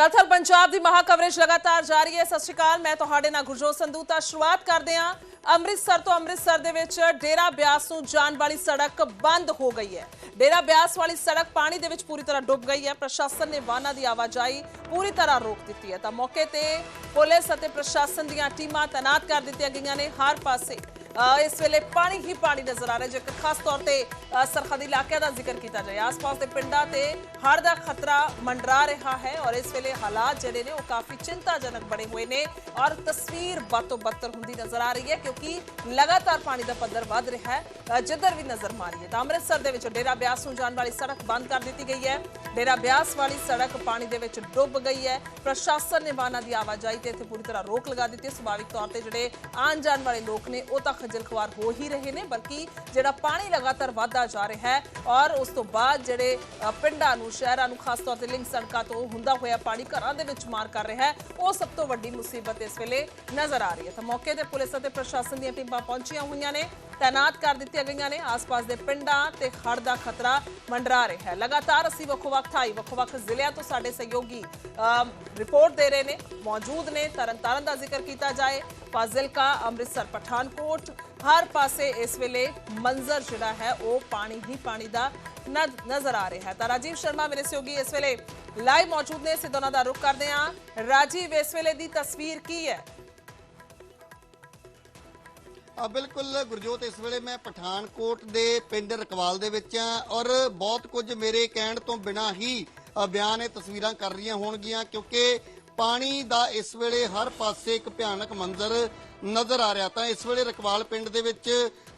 ਜਲਥਲ ਪੰਜਾਬ ਦੀ ਮਹਾ ਕਵਰੇਜ ਲਗਾਤਾਰ ਜਾਰੀ ਹੈ। ਸਤਿ ਸ਼੍ਰੀ ਅਕਾਲ, ਮੈਂ ਤੁਹਾਡੇ ਨਾਲ ਗੁਰਜੋਤ ਸੰਧੂ। ਤਾਂ ਸ਼ੁਰੂਆਤ ਕਰਦੇ ਹਾਂ। ਅੰਮ੍ਰਿਤਸਰ ਤੋਂ ਅੰਮ੍ਰਿਤਸਰ ਦੇ ਵਿੱਚ ਡੇਰਾ ਬਿਆਸ ਨੂੰ ਜਾਣ ਵਾਲੀ ਸੜਕ ਬੰਦ ਹੋ ਗਈ ਹੈ। ਡੇਰਾ ਬਿਆਸ ਵਾਲੀ ਸੜਕ ਪਾਣੀ ਦੇ ਵਿੱਚ ਪੂਰੀ ਤਰ੍ਹਾਂ ਡੁੱਬ ਗਈ ਹੈ। ਪ੍ਰਸ਼ਾਸਨ ਨੇ ਵਾਹਨਾਂ ਦੀ ਆਵਾਜਾਈ ਪੂਰੀ ਤਰ੍ਹਾਂ ਰੋਕ ਦਿੱਤੀ ਹੈ। ਤਾਂ ਮੌਕੇ ਤੇ ਪੁਲਿਸ ਅਤੇ ਪ੍ਰਸ਼ਾਸਨ ਦੀਆਂ ਟੀਮਾਂ ਤਾਇਨਾਤ ਕਰ ਦਿੱਤੀਆਂ ਗਈਆਂ ਨੇ। ਹਰ ਪਾਸੇ ਇਸ ਵੇਲੇ ਪਾਣੀ ਹੀ ਪਾਣੀ ਨਜ਼ਰ ਆ ਰਿਹਾ ਜੇਕਰ ਖਾਸ ਤੌਰ ਤੇ ਸਰਹੱਦੀ ਇਲਾਕਿਆਂ ਦਾ ਜ਼ਿਕਰ ਕੀਤਾ ਜਾਏ। ਆਸ-ਪਾਸ ਦੇ ਪਿੰਡਾਂ ਤੇ ਹੜ੍ਹ ਦਾ ਖਤਰਾ ਮੰਡਰਾ ਰਿਹਾ ਹੈ ਔਰ ਇਸ ਵੇਲੇ ਹਾਲਾਤ ਜਿਹੜੇ ਨੇ, ਉਹ ਕਾਫੀ ਚਿੰਤਾਜਨਕ ਬਣੇ ਹੋਏ ਨੇ ਔਰ ਤਸਵੀਰ ਬਾਤੋਂ ਬੱਤਰ ਹੁੰਦੀ ਨਜ਼ਰ ਆ ਰਹੀ ਹੈ ਕਿਉਂਕਿ ਲਗਾਤਾਰ ਪਾਣੀ ਦਾ ਪੱਧਰ ਵੱਧ ਰਿਹਾ ਹੈ। ਜਿੱਧਰ ਵੀ ਨਜ਼ਰ ਮਾਰੀਏ ਤਾਂ ਅੰਮ੍ਰਿਤਸਰ ਦੇ ਵਿੱਚ ਡੇਰਾ ਬਿਆਸ ਨੂੰ ਜਾਣ ਵਾਲੀ ਸੜਕ ਬੰਦ ਕਰ ਦਿੱਤੀ ਗਈ ਹੈ। ਡੇਰਾ ਬਿਆਸ ਵਾਲੀ ਸੜਕ ਪਾਣੀ ਦੇ ਵਿੱਚ ਡੁੱਬ ਗਈ ਹੈ। ਪ੍ਰਸ਼ਾਸਨ ਨੇ ਵਾਹਨਾਂ ਦੀ ਆਵਾਜਾਈ ਤੇ ਇੱਥੇ ਪੂਰੀ ਤਰ੍ਹਾਂ ਰੋਕ ਲਗਾ ਦਿੱਤੀ ਹੈ। ਸੁਭਾਵਿਕ ਤੌਰ ਤੇ ਜਿਹੜੇ ਆਉਣ ਜਾਣ ਵਾਲੇ ਲੋਕ ਨੇ, ਉਹ ਤਾਂ ਖੱਜਲ ਖੁਆਰ ਹੋ ਹੀ ਰਹੇ ਨੇ, ਬਲਕਿ ਜਿਹੜਾ ਪਾਣੀ ਲਗਾਤਾਰ ਵਧਦਾ ਜਾ ਰਿਹਾ ਹੈ ਔਰ ਉਸ ਤੋਂ ਬਾਅਦ ਜਿਹੜੇ ਪਿੰਡਾਂ ਨੂੰ, ਸ਼ਹਿਰਾਂ ਨੂੰ ਖਾਸ ਤੌਰ ਤੇ ਲਿੰਕ ਸੜਕਾਂ ਤੋਂ ਹੁੰਦਾ ਹੋਇਆ ਪਾਣੀ ਘਰਾਂ ਦੇ ਵਿੱਚ ਮਾਰ ਕਰ ਰਿਹਾ ਹੈ, ਉਹ ਸਭ ਤੋਂ ਵੱਡੀ ਮੁਸੀਬਤ ਇਸ ਵੇਲੇ ਨਜ਼ਰ ਆ ਰਹੀ ਹੈ। ਤਾਂ ਮੌਕੇ ਤੇ ਪੁਲਿਸ ਅਤੇ ਪ੍ਰਸ਼ਾਸਨ ਦੀਆਂ ਟੀਮਾਂ ਪਹੁੰਚੀਆਂ ਹੋਈਆਂ ਨੇ। ਤਾਇਨਾਤ ਕਰ ਦਿੱਤੀਆਂ ਗਈਆਂ ਨੇ। ਆਸ-ਪਾਸ ਦੇ ਪਿੰਡਾਂ ਤੇ ਹੜ੍ਹ ਦਾ ਖਤਰਾ ਮੰਡਰਾ ਰਿਹਾ ਹੈ। ਲਗਾਤਾਰ ਅਸੀਂ ਵੱਖ-ਵੱਖ ਥਾਈ, ਵੱਖ-ਵੱਖ ਜ਼ਿਲ੍ਹਿਆਂ ਤੋਂ ਸਾਡੇ ਸਹਿਯੋਗੀ ਰਿਪੋਰਟ ਦੇ ਰਹੇ ਨੇ। ਮੌਜੂਦ ਨੇ, ਤਰਨਤਾਰਨ ਦਾ ਜ਼ਿਕਰ ਕੀਤਾ ਜਾਏ। ਫਾਜ਼ਿਲਕਾ, ਅੰਮ੍ਰਿਤਸਰ, ਪਠਾਨਕੋਟ, ਹਰ ਪਾਸੇ ਇਸ ਵੇਲੇ ਮੰਜ਼ਰ ਜਿਹੜਾ ਹੈ, ਉਹ ਪਾਣੀ ਹੀ ਪਾਣੀ ਦਾ ਨਜ਼- ਨਜ਼ਰ ਆ ਰਿਹਾ ਹੈ। ਤਾਂ ਰਾਜੀਵ ਸ਼ਰਮਾ ਮੇਰੇ ਸਹਿਯੋਗੀ ਇਸ ਵੇਲੇ ਲਾਈਵ ਮੌਜੂਦ ਨੇ। ਸਿੱਧੋਂ ਦਾ ਰੁਖ ਕਰਦੇ ਹਾਂ। ਰਾਜੀਵ, ਇਸ ਵੇਲੇ ਦੀ ਤਸਵੀਰ ਕੀ ਹੈ? ਆ ਬਿਲਕੁਲ ਗੁਰਜੋਤ, ਇਸ ਵੇਲੇ ਮੈਂ ਪਠਾਨਕੋਟ ਦੇ ਪਿੰਡ ਰਕਵਾਲ ਦੇ ਵਿੱਚ ਆ ਔਰ ਬਹੁਤ ਕੁਝ ਮੇਰੇ ਕਹਿਣ ਤੋਂ ਬਿਨਾ ਹੀ ਬਿਆਨ ਇਹ ਤਸਵੀਰਾਂ ਕਰ ਰਹੀਆਂ ਹੋਣਗੀਆਂ ਕਿਉਂਕਿ ਪਾਣੀ ਦਾ ਇਸ ਵੇਲੇ ਹਰ ਪਾਸੇ ਇੱਕ ਭਿਆਨਕ ਮੰਜ਼ਰ ਨਜ਼ਰ ਆ ਰਿਹਾ। ਤਾਂ ਇਸ ਵੇਲੇ ਰਕਵਾਲ ਪਿੰਡ ਦੇ ਵਿੱਚ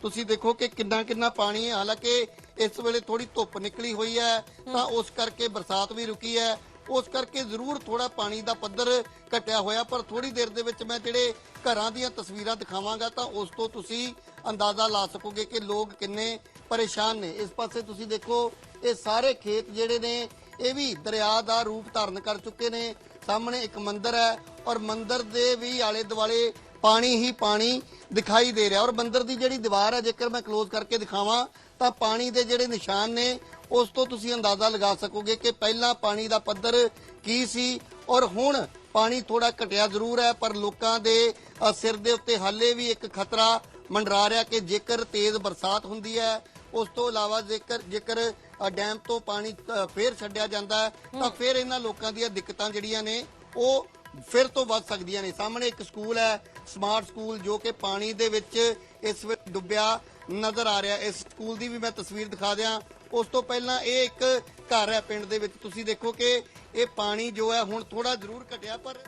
ਤੁਸੀਂ ਦੇਖੋ ਕਿ ਕਿੰਨਾ ਕਿੰਨਾ ਪਾਣੀ ਹੈ। ਹਾਲਾਂਕਿ ਇਸ ਵੇਲੇ ਥੋੜੀ ਧੁੱਪ ਨਿਕਲੀ ਹੋਈ ਹੈ, ਤਾਂ ਉਸ ਕਰਕੇ ਬਰਸਾਤ ਵੀ ਰੁਕੀ ਹੈ। ਉਸ ਕਰਕੇ ਜ਼ਰੂਰ ਥੋੜਾ ਪਾਣੀ ਦਾ ਪੱਧਰ ਘਟਿਆ ਹੋਇਆ, ਪਰ ਥੋੜੀ ਦੇਰ ਦੇ ਵਿੱਚ ਮੈਂ ਜਿਹੜੇ ਘਰਾਂ ਦੀਆਂ ਤਸਵੀਰਾਂ ਦਿਖਾਵਾਂਗਾ ਤਾਂ ਉਸ ਤੋਂ ਤੁਸੀਂ ਅੰਦਾਜ਼ਾ ਲਾ ਸਕੋਗੇ ਕਿ ਲੋਕ ਕਿੰਨੇ ਪਰੇਸ਼ਾਨ ਨੇ। ਇਸ ਪਾਸੇ ਤੁਸੀਂ ਦੇਖੋ, ਇਹ ਸਾਰੇ ਖੇਤ ਜਿਹੜੇ ਨੇ, ਇਹ ਵੀ ਦਰਿਆ ਦਾ ਰੂਪ ਧਾਰਨ ਕਰ ਚੁੱਕੇ ਨੇ। ਸਾਹਮਣੇ ਇੱਕ ਮੰਦਿਰ ਹੈ ਔਰ ਮੰਦਿਰ ਦੇ ਵੀ ਆਲੇ ਦੁਆਲੇ ਪਾਣੀ ਹੀ ਪਾਣੀ ਦਿਖਾਈ ਦੇ ਰਿਹਾ। ਔਰ ਮੰਦਿਰ ਦੀ ਜਿਹੜੀ ਦੀਵਾਰ ਹੈ, ਜੇਕਰ ਮੈਂ ক্লোਜ਼ ਕਰਕੇ ਦਿਖਾਵਾਂ, ਤਾਂ ਪਾਣੀ ਦੇ ਜਿਹੜੇ ਨਿਸ਼ਾਨ ਨੇ, ਉਸ ਤੋਂ ਤੁਸੀਂ ਅੰਦਾਜ਼ਾ ਲਗਾ ਸਕੋਗੇ ਕਿ ਪਹਿਲਾਂ ਪਾਣੀ ਦਾ ਪੱਧਰ ਕੀ ਸੀ। ਔਰ ਹੁਣ ਪਾਣੀ ਥੋੜਾ ਘਟਿਆ ਜ਼ਰੂਰ ਹੈ ਪਰ ਲੋਕਾਂ ਦੇ ਸਿਰ ਦੇ ਉੱਤੇ ਹਾਲੇ ਵੀ ਇੱਕ ਖਤਰਾ ਮੰਡਰਾ ਰਿਹਾ ਕਿ ਜੇਕਰ ਤੇਜ਼ ਬਰਸਾਤ ਹੁੰਦੀ ਹੈ ਉਸ ਤੋਂ ਇਲਾਵਾ ਜੇਕਰ ਜੇਕਰ ਡੈਮ ਤੋਂ ਪਾਣੀ ਫੇਰ ਛੱਡਿਆ ਜਾਂਦਾ ਤਾਂ ਫਿਰ ਇਹਨਾਂ ਲੋਕਾਂ ਦੀਆਂ ਦਿੱਕਤਾਂ ਜਿਹੜੀਆਂ ਨੇ ਉਹ ਫਿਰ ਤੋਂ ਵੱਧ ਸਕਦੀਆਂ ਨੇ। ਸਾਹਮਣੇ ਇੱਕ ਸਕੂਲ ਹੈ ਸਮਾਰਟ ਸਕੂਲ ਜੋ ਕਿ ਪਾਣੀ ਦੇ ਵਿੱਚ ਇਸ ਵੇਲੇ ਡੁੱਬਿਆ ਨਜ਼ਰ ਆ ਰਿਹਾ। ਇਸ ਸਕੂਲ ਦੀ ਵੀ ਮੈਂ ਤਸਵੀਰ ਦਿਖਾ ਦਿਆਂ। ਉਸ ਤੋਂ ਪਹਿਲਾਂ ਇਹ ਇੱਕ ਘਰ ਹੈ ਪਿੰਡ ਦੇ ਵਿੱਚ। ਤੁਸੀਂ ਦੇਖੋ ਕਿ ਇਹ ਪਾਣੀ ਜੋ ਹੈ ਹੁਣ ਥੋੜਾ ਜ਼ਰੂਰ ਘਟਿਆ ਪਰ